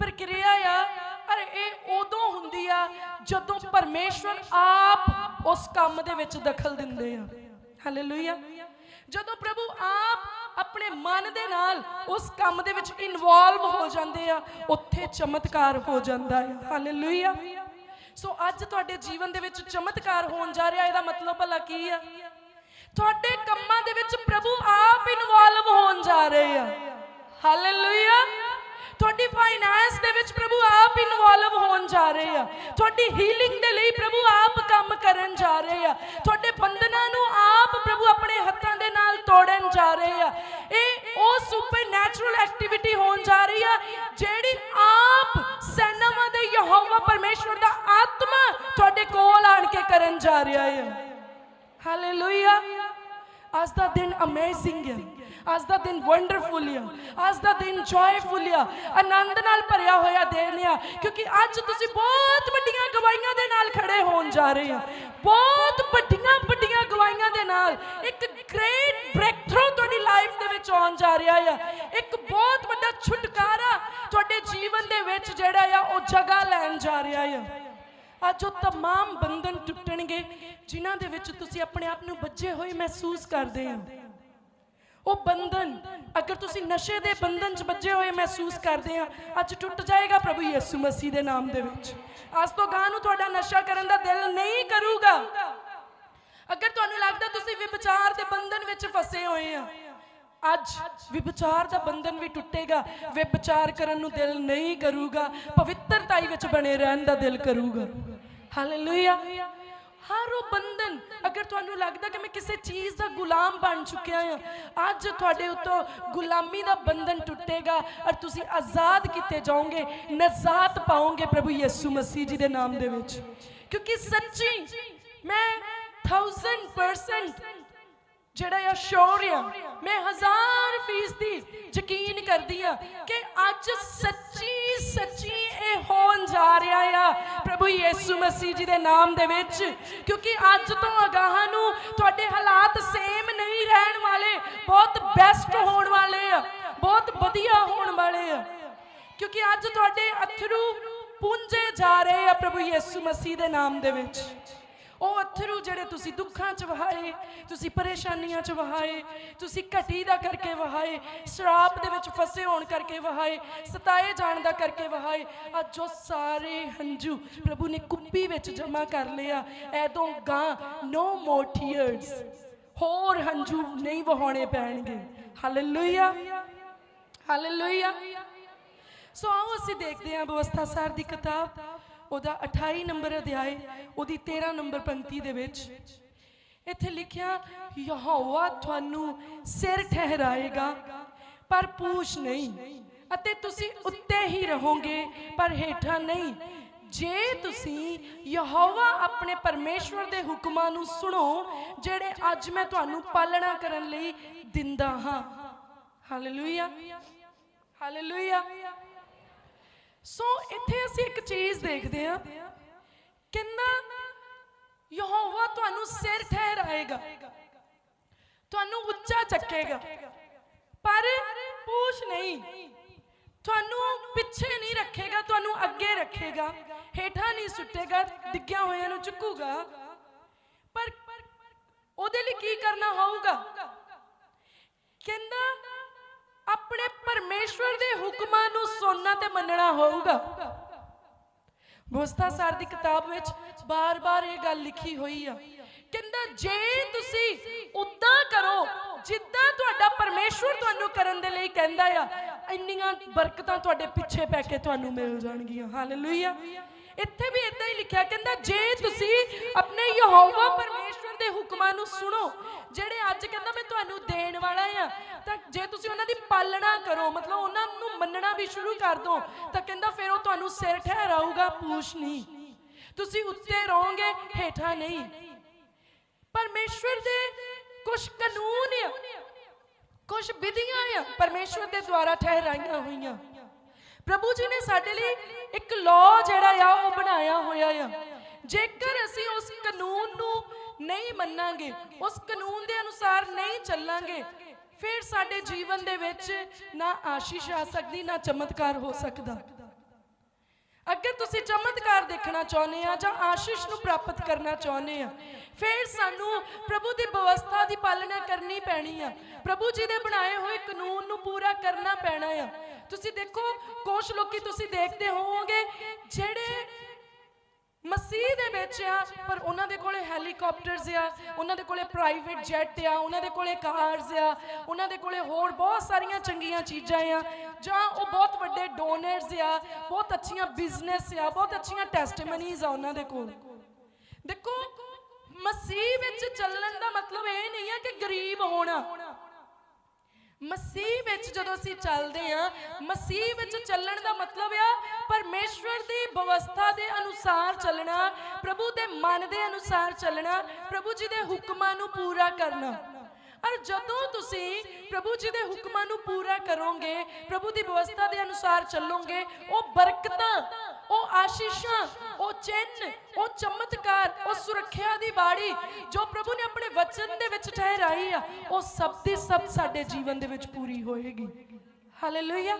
ਪ੍ਰਕਿਰਿਆ ਆ, ਪਰ ਇਹ ਉਦੋਂ ਹੁੰਦੀ ਆ ਜਦੋਂ ਪਰਮੇਸ਼ਵਰ ਆਪ ਉਸ ਕੰਮ ਦੇ ਵਿੱਚ ਦਖਲ ਦਿੰਦੇ ਆ। ਹਾਲੇਲੂਇਆ ਜਦੋਂ ਪ੍ਰਭੂ ਆਪ ਆਪਣੇ ਮਨ ਦੇ ਨਾਲ ਉਸ ਕੰਮ ਦੇ ਵਿੱਚ ਇਨਵੋਲਵ ਹੋ ਜਾਂਦੇ ਆ, ਉੱਥੇ ਚਮਤਕਾਰ ਹੋ ਜਾਂਦਾ ਹੈ ਹਾਲੇਲੂਇਆ ਸੋ ਅੱਜ ਤੁਹਾਡੇ ਜੀਵਨ ਦੇ ਵਿੱਚ ਚਮਤਕਾਰ ਹੋਣ ਜਾ ਰਿਹਾ, ਇਹਦਾ ਮਤਲਬ ਭਲਾ ਕੀ ਆ? ਤੁਹਾਡੇ ਕੰਮਾਂ ਦੇ ਵਿੱਚ ਪ੍ਰਭੂ ਆਪ ਇਨਵੋਲਵ ਹੋਣ ਜਾ ਰਹੇ ਆ। ਹਾਲੇਲੂਇਆ ਤੁਹਾਡੀ ਫਾਈਨੈਂਸ ਦੇ ਵਿੱਚ ਪ੍ਰਭੂ ਆਪ ਇਨਵੋਲਵ ਹੋਣ ਜਾ ਰਹੇ ਆ। ਤੁਹਾਡੀ ਹੀਲਿੰਗ ਦੇ ਲਈ ਪ੍ਰਭੂ ਆਪ ਕੰਮ ਕਰਨ ਜਾ ਰਹੇ ਆ। ਤੁਹਾਡੇ ਬੰਧਨਾਂ ਨੂੰ ਆਪ ਪ੍ਰਭੂ ਆਪਣੇ ਹੱਥਾਂ ਦੇ ਨਾਲ ਤੋੜਨ ਜਾ ਰਹੇ ਆ। ਇਹ ਉਹ ਸੁਪਰ ਨੈਚੁਰਲ ਐਕਟੀਵਿਟੀ ਹੋਣ ਜਾ ਰਹੀ ਆ, ਜਿਹੜੀ ਆਪ ਸੈਨਾਵਾਂ ਦੇ ਯਹੋਵਾ ਪਰਮੇਸ਼ਵਰ ਦਾ ਆਤਮਾ ਤੁਹਾਡੇ ਕੋਲ ਆਣ ਕੇ ਕਰਨ ਜਾ ਰਿਹਾ ਹੈ ਹਾਲੇਲੂਇਆ ਅੱਜ ਦਾ ਦਿਨ ਅਮੇਜ਼ਿੰਗ ਹੈ ਅੱਜ ਦਾ ਦਿਨ ਵੰਡਰਫੁਲ ਆ ਅੱਜ ਦਾ ਦਿਨ ਜੋਇਫੁਲ ਆ ਆਨੰਦ ਨਾਲ ਭਰਿਆ ਹੋਇਆ ਦਿਨ ਆ ਕਿਉਂਕਿ ਅੱਜ ਤੁਸੀਂ ਬਹੁਤ ਵੱਡੀਆਂ ਗਵਾਹੀਆਂ ਦੇ ਨਾਲ ਖੜੇ ਹੋਣ ਜਾ ਰਹੇ ਆ ਬਹੁਤ ਵੱਡੀਆਂ ਵੱਡੀਆਂ ਗਵਾਹੀਆਂ ਦੇ ਨਾਲ ਇੱਕ ਗ੍ਰੇਟ ਬ੍ਰੇਕ ਥਰੂ ਤੁਹਾਡੀ ਲਾਈਫ ਦੇ ਵਿੱਚ ਵਿੱਚ ਆਉਣ ਜਾ ਰਿਹਾ ਆ ਇੱਕ ਬਹੁਤ ਵੱਡਾ ਛੁਟਕਾਰਾ ਤੁਹਾਡੇ ਜੀਵਨ ਦੇ ਵਿੱਚ ਜਿਹੜਾ ਆ ਉਹ ਜਗ੍ਹਾ ਲੈਣ ਜਾ ਰਿਹਾ ਆ ਅੱਜ ਉਹ तमाम ਬੰਧਨ ਟੁੱਟਣਗੇ ਜਿਨ੍ਹਾਂ ਦੇ ਵਿੱਚ ਤੁਸੀਂ ਆਪਣੇ ਆਪ ਨੂੰ ਬੱਝੇ ਹੋਏ ਮਹਿਸੂਸ ਕਰਦੇ ਹੋ ਉਹ ਬੰਧਨ, ਅਗਰ ਤੁਸੀਂ ਨਸ਼ੇ ਦੇ ਬੰਧਨ 'ਚ ਬੱਝੇ ਹੋਏ ਮਹਿਸੂਸ ਕਰਦੇ ਆ, ਅੱਜ ਟੁੱਟ ਜਾਏਗਾ ਪ੍ਰਭੂ ਯਿਸੂ ਮਸੀਹ ਦੇ ਨਾਮ ਦੇ ਵਿੱਚ। ਅੱਜ ਤੋਂ ਗਾਂ ਨੂੰ ਤੁਹਾਡਾ ਨਸ਼ਾ ਕਰਨ ਦਾ ਦਿਲ ਨਹੀਂ ਕਰੂਗਾ। ਅਗਰ ਤੁਹਾਨੂੰ ਲੱਗਦਾ ਤੁਸੀਂ ਵਿਭਚਾਰ ਦੇ ਬੰਧਨ ਵਿੱਚ ਫਸੇ ਹੋਏ ਆ, ਅੱਜ ਵਿਭਚਾਰ ਦਾ ਬੰਧਨ ਵੀ ਟੁੱਟੇਗਾ, ਵਿਭਚਾਰ ਕਰਨ ਨੂੰ ਦਿਲ ਨਹੀਂ ਕਰੂਗਾ, ਪਵਿੱਤਰਤਾਈ ਵਿੱਚ ਬਣੇ ਰਹਿਣ ਦਾ ਦਿਲ ਕਰੂਗਾ। ਹਾਲੇਲੂਇਆ ਹਰ ਉਹ ਬੰਧਨ, ਅਗਰ ਤੁਹਾਨੂੰ ਲੱਗਦਾ ਕਿ ਮੈਂ ਕਿਸੇ ਚੀਜ਼ ਦਾ ਗੁਲਾਮ ਬਣ ਚੁੱਕਿਆ ਹਾਂ, ਅੱਜ ਤੁਹਾਡੇ ਉੱਤੋਂ ਗੁਲਾਮੀ ਦਾ ਬੰਧਨ ਟੁੱਟੇਗਾ ਔਰ ਤੁਸੀਂ ਆਜ਼ਾਦ ਕੀਤੇ ਜਾਓਗੇ, ਨਜ਼ਾਤ ਪਾਓਗੇ ਪ੍ਰਭੂ ਯਿਸੂ ਮਸੀਹ ਜੀ ਦੇ ਨਾਮ ਦੇ ਵਿੱਚ। ਕਿਉਂਕਿ ਸੱਚੀ ਮੈਂ 1000% ਜਿਹੜਾ ਆ ਸ਼ੋਰ ਆ ਮੈਂ ਹਜ਼ਾਰ ਫੀਸਦੀ ਯਕੀਨ ਕਰਦੀ ਆ ਕਿ ਅੱਜ ਸੱਚੀ ਸੱਚੀ ਇਹ ਹੋਣ ਜਾ ਰਿਹਾ ਆ। ਪ੍ਰਭੂ ਯਿਸੂ ਮਸੀਹ ਜੀ ਦੇ ਨਾਮ ਦੇ ਵਿੱਚ, ਕਿਉਂਕਿ ਅੱਜ ਤੋਂ ਅਗਾਹਾਂ ਨੂੰ ਤੁਹਾਡੇ ਹਾਲਾਤ ਸੇਮ ਨਹੀਂ ਰਹਿਣ ਵਾਲੇ, ਬਹੁਤ ਬੈਸਟ ਹੋਣ ਵਾਲੇ ਆ, ਬਹੁਤ ਵਧੀਆ ਹੋਣ ਵਾਲੇ ਆ। ਕਿਉਂਕਿ ਅੱਜ ਤੁਹਾਡੇ ਅਥਰੂ ਪੁੰਜੇ ਜਾ ਰਹੇ ਆ ਪ੍ਰਭੂ ਯਿਸੂ ਮਸੀਹ ਦੇ ਨਾਮ ਦੇ ਵਿੱਚ। ਉਹ ਅਥਰੂ ਜਿਹੜੇ ਤੁਸੀਂ ਦੁੱਖਾਂ 'ਚ ਵਹਾਏ, ਤੁਸੀਂ ਪਰੇਸ਼ਾਨੀਆਂ 'ਚ ਵਹਾਏ, ਤੁਸੀਂ ਘਟੀ ਦਾ ਕਰਕੇ ਵਹਾਏ ਸ਼ਰਾਬ ਦੇ ਵਿੱਚ ਫਸੇ ਹੋਣ ਕਰਕੇ ਵਹਾਏ, ਸਤਾਏ ਜਾਣ ਦਾ ਕਰਕੇ ਵਹਾਏ ਅੱਜ ਉਹ ਸਾਰੇ ਹੰਝੂ ਪ੍ਰਭੂ ਨੇ ਕੁੱਪੀ ਵਿੱਚ ਜਮ੍ਹਾਂ ਕਰ ਲਿਆ ਐਦੋਂ ਗਾਂ ਨੋ ਮੋਰ ਟੀਅਰਸ ਹੋਰ ਹੰਝੂ ਨਹੀਂ ਵਹਾਉਣੇ ਪੈਣਗੇ। ਹਾਲੇਲੂਇਆ ਹਾਲੇਲੂਇਆ ਸੋ ਆਓ ਅਸੀਂ ਦੇਖਦੇ ਹਾਂ ਅਵਸਥਾ ਸਾਰ ਦੀ ਕਿਤਾਬ। ਉਹਦਾ 28 ਨੰਬਰ ਅਧਿਆਇ ਉਹਦੀ 13 ਨੰਬਰ ਪੰਕਤੀ ਦੇ ਵਿੱਚ ਇੱਥੇ ਲਿਖਿਆ, ਯਹੋਵਾ ਤੁਹਾਨੂੰ ਸਿਰ ਠਹਿਰਾਏਗਾ, ਪਰ ਪੂਛ ਨਹੀਂ ਅਤੇ ਤੁਸੀਂ ਉੱਤੇ ਹੀ ਰਹੋਗੇ, ਪਰ ਹੇਠਾਂ ਨਹੀਂ। ਜੇ ਤੁਸੀਂ ਯਹੋਵਾ ਆਪਣੇ ਪਰਮੇਸ਼ਵਰ ਦੇ ਹੁਕਮਾਂ ਨੂੰ ਸੁਣੋ, ਜਿਹੜੇ ਅੱਜ ਮੈਂ ਤੁਹਾਨੂੰ ਪਾਲਣਾ ਕਰਨ ਲਈ ਦਿੰਦਾ ਹਾਂ। ਹਾਲੇਲੂਇਆ ਹਾਲੇਲੂਇਆ ਸੋ ਇੱਥੇ ਅਸੀਂ ਇੱਕ ਚੀਜ਼ ਦੇਖਦੇ ਹਾਂ ਕਹਿੰਦਾ ਯਹੋਵਾ ਤੁਹਾਨੂੰ ਸਿਰ ਠਹਿਰਾਏਗਾ, ਤੁਹਾਨੂੰ ਉੱਚਾ ਚੱਕੇਗਾ, ਪਰ ਪੂਛ ਨਹੀਂ। ਤੁਹਾਨੂੰ ਪਿੱਛੇ ਨਹੀਂ ਰੱਖੇਗਾ, ਤੁਹਾਨੂੰ ਅੱਗੇ ਰੱਖੇਗਾ। ਹੇਠਾਂ ਨਹੀਂ ਸੁੱਟੇਗਾ, ਡਿੱਗਿਆ ਹੋਇਆਂ ਨੂੰ ਚੁੱਕੂਗਾ। ਪਰ ਉਹਦੇ ਲਈ ਕੀ ਕਰਨਾ ਹੋਊਗਾ? ਕਹਿੰਦਾ ਪਰਮੇਸ਼ਵਰ ਦੇ ਹੁਕਮਾਂ ਨੂੰ ਸੁਣਨਾ ਤੇ ਮੰਨਣਾ ਹੋਊਗਾ। ਬੋਸਤਾ ਸਾਰ ਦੀ ਕਿਤਾਬ ਵਿੱਚ ਬਾਰ-ਬਾਰ ਇਹ ਗੱਲ ਲਿਖੀ ਹੋਈ ਆ। ਕਹਿੰਦਾ, ਜੇ ਤੁਸੀਂ ਉਦਾਂ ਕਰੋ ਜਿੱਦਾਂ ਤੁਹਾਡਾ ਪਰਮੇਸ਼ਵਰ ਤੁਹਾਨੂੰ ਕਰਨ ਦੇ ਲਈ ਕਹਿੰਦਾ ਆ, ਇੰਨੀਆਂ ਬਰਕਤਾਂ ਤੁਹਾਡੇ ਪਿੱਛੇ ਪੈ ਕੇ ਤੁਹਾਨੂੰ ਮਿਲ ਜਾਣਗੀਆਂ। ਹਾਲੇਲੂਇਆ ਇੱਥੇ ਵੀ ਇਦਾਂ ਹੀ ਲਿਖਿਆ, ਕਹਿੰਦਾ, ਜੇ ਤੁਸੀਂ ਆਪਣੇ ਯਹੋਵਾ ਪਰਮੇਸ਼ਵਰ ਹੁਕਮਾਂ ਨੂੰ ਸੁਣੋ। ਜਿਹੜੇ ਅੱਜ ਕਹਿੰਦਾ ਮੈਂ ਤੁਹਾਨੂੰ ਦੇਣ ਵਾਲਾ ਆ, ਤਾਂ ਜੇ ਤੁਸੀਂ ਉਹਨਾਂ ਦੀ ਪਾਲਣਾ ਕਰੋ, ਮਤਲਬ ਉਹਨਾਂ ਨੂੰ ਮੰਨਣਾ ਵੀ ਸ਼ੁਰੂ ਕਰ ਦੋ, ਤਾਂ ਕਹਿੰਦਾ ਫਿਰ ਉਹ ਤੁਹਾਨੂੰ ਸਿਰ ਠਹਿਰਾਊਗਾ ਪੂਛ ਨਹੀਂ। ਤੁਸੀਂ ਉੱਤੇ ਰਹੋਗੇ, ਹੇਠਾਂ ਨਹੀਂ। ਪਰਮੇਸ਼ਵਰ ਦੇ ਕੁਝ ਕਾਨੂੰਨ ਆ ਕੁਝ ਵਿਧੀਆਂ ਆ, ਪਰਮੇਸ਼ਵਰ ਦੇ ਦੁਆਰਾ ਠਹਿਰਾਈਆਂ ਹੋਈਆਂ। ਪ੍ਰਭੂ ਜੀ ਨੇ ਸਾਡੇ ਲਈ ਇੱਕ ਲਾਅ ਜਿਹੜਾ ਆ, ਉਹ ਬਣਾਇਆ ਹੋਇਆ ਆ। ਜੇਕਰ ਅਸੀਂ ਉਸ ਕਾਨੂੰਨ ਨੂੰ ਨਹੀਂ ਮੰਨਾਂਗੇ, ਉਸ ਕਾਨੂੰਨ ਦੇ ਅਨੁਸਾਰ ਨਹੀਂ ਚੱਲਾਂਗੇ। ਫਿਰ ਸਾਡੇ ਜੀਵਨ ਦੇ ਵਿੱਚ ਨਾ ਆਸ਼ੀਸ਼ ਆ ਸਕਦੀ, ਨਾ ਚਮਤਕਾਰ ਹੋ ਸਕਦਾ। ਅਗਰ ਤੁਸੀਂ ਚਮਤਕਾਰ ਦੇਖਣਾ ਚਾਹੁੰਦੇ ਆ ਜਾਂ ਆਸ਼ੀਸ਼ ਨੂੰ ਪ੍ਰਾਪਤ ਕਰਨਾ ਚਾਹੁੰਦੇ ਆ, ਫਿਰ ਸਾਨੂੰ ਪ੍ਰਭੂ ਦੀ ਵਿਵਸਥਾ ਦੀ ਪਾਲਣਾ ਕਰਨੀ ਪੈਣੀ ਆ। ਪ੍ਰਭੂ ਜੀ ਦੇ ਬਣਾਏ ਹੋਏ ਕਾਨੂੰਨ ਨੂੰ ਪੂਰਾ ਕਰਨਾ ਪੈਣਾ ਆ। ਤੁਸੀਂ ਦੇਖੋ ਕੁਝ ਲੋਕੀ ਤੁਸੀਂ ਦੇਖਦੇ ਹੋਵੋਗੇ, ਜਿਹੜੇ ਮਸੀਹ ਦੇ ਵਿੱਚ ਆ, ਪਰ ਉਹਨਾਂ ਦੇ ਕੋਲੇ ਹੈਲੀਕਾਪਟਰਸ ਆ, ਉਹਨਾਂ ਦੇ ਕੋਲੇ ਪ੍ਰਾਈਵੇਟ ਜੈਟ ਆ, ਉਹਨਾਂ ਦੇ ਕੋਲੇ ਕਾਰਸ ਆ, ਉਹਨਾਂ ਦੇ ਕੋਲੇ ਹੋਰ ਬਹੁਤ ਸਾਰੀਆਂ ਚੰਗੀਆਂ ਚੀਜ਼ਾਂ ਆ, ਜਾਂ ਉਹ ਬਹੁਤ ਵੱਡੇ ਡੋਨਰਸ ਆ, ਬਹੁਤ ਅੱਛੀਆਂ ਬਿਜ਼ਨਸ ਆ, ਬਹੁਤ ਅੱਛੀਆਂ ਟੈਸਟੀਮਨੀਜ਼ ਆ ਉਹਨਾਂ ਦੇ ਕੋਲ। ਦੇਖੋ, ਮਸੀਹ ਵਿੱਚ ਚੱਲਣ ਦਾ ਮਤਲਬ ਇਹ ਨਹੀਂ ਹੈ ਕਿ ਗਰੀਬ ਹੋਣਾ। ਮਸੀਹ ਵਿੱਚ ਜਦੋਂ ਅਸੀਂ ਚੱਲਦੇ ਆ ਮਸੀਹ ਵਿੱਚ ਚੱਲਣ ਦਾ ਮਤਲਬ ਆ, ਪਰਮੇਸ਼ਵਰ ਦੀ ਵਿਵਸਥਾ ਦੇ ਅਨੁਸਾਰ ਚੱਲਣਾ, ਪ੍ਰਭੂ ਦੇ ਮਨ ਦੇ ਅਨੁਸਾਰ ਚੱਲਣਾ, ਪ੍ਰਭੂ ਜੀ ਦੇ ਹੁਕਮਾਂ ਨੂੰ ਪੂਰਾ ਕਰਨਾ। ਔਰ ਜਦੋਂ ਤੁਸੀਂ ਪ੍ਰਭੂ ਜੀ ਦੇ ਹੁਕਮਾਂ ਨੂੰ ਪੂਰਾ ਕਰੋਗੇ, ਪ੍ਰਭੂ ਦੀ ਵਿਵਸਥਾ ਦੇ ਅਨੁਸਾਰ ਚੱਲੋਗੇ, ਉਹ ਬਰਕਤਾਂ, ਉਹ ਆਸ਼ੀਸ਼ਾਂ, ਉਹ ਚਿੰਨ, ਉਹ ਚਮਤਕਾਰ, ਉਹ ਸੁਰੱਖਿਆ ਦੀ ਬਾੜੀ ਜੋ ਪ੍ਰਭੂ ਨੇ ਆਪਣੇ ਵਚਨ ਦੇ ਵਿੱਚ ਠਹਿਰਾਈ ਆ, ਉਹ ਸਭ ਦੀ ਸਭ ਸਾਡੇ ਜੀਵਨ ਦੇ ਵਿੱਚ ਪੂਰੀ ਹੋਏਗੀ। ਹਾਲੇਲੂਇਆ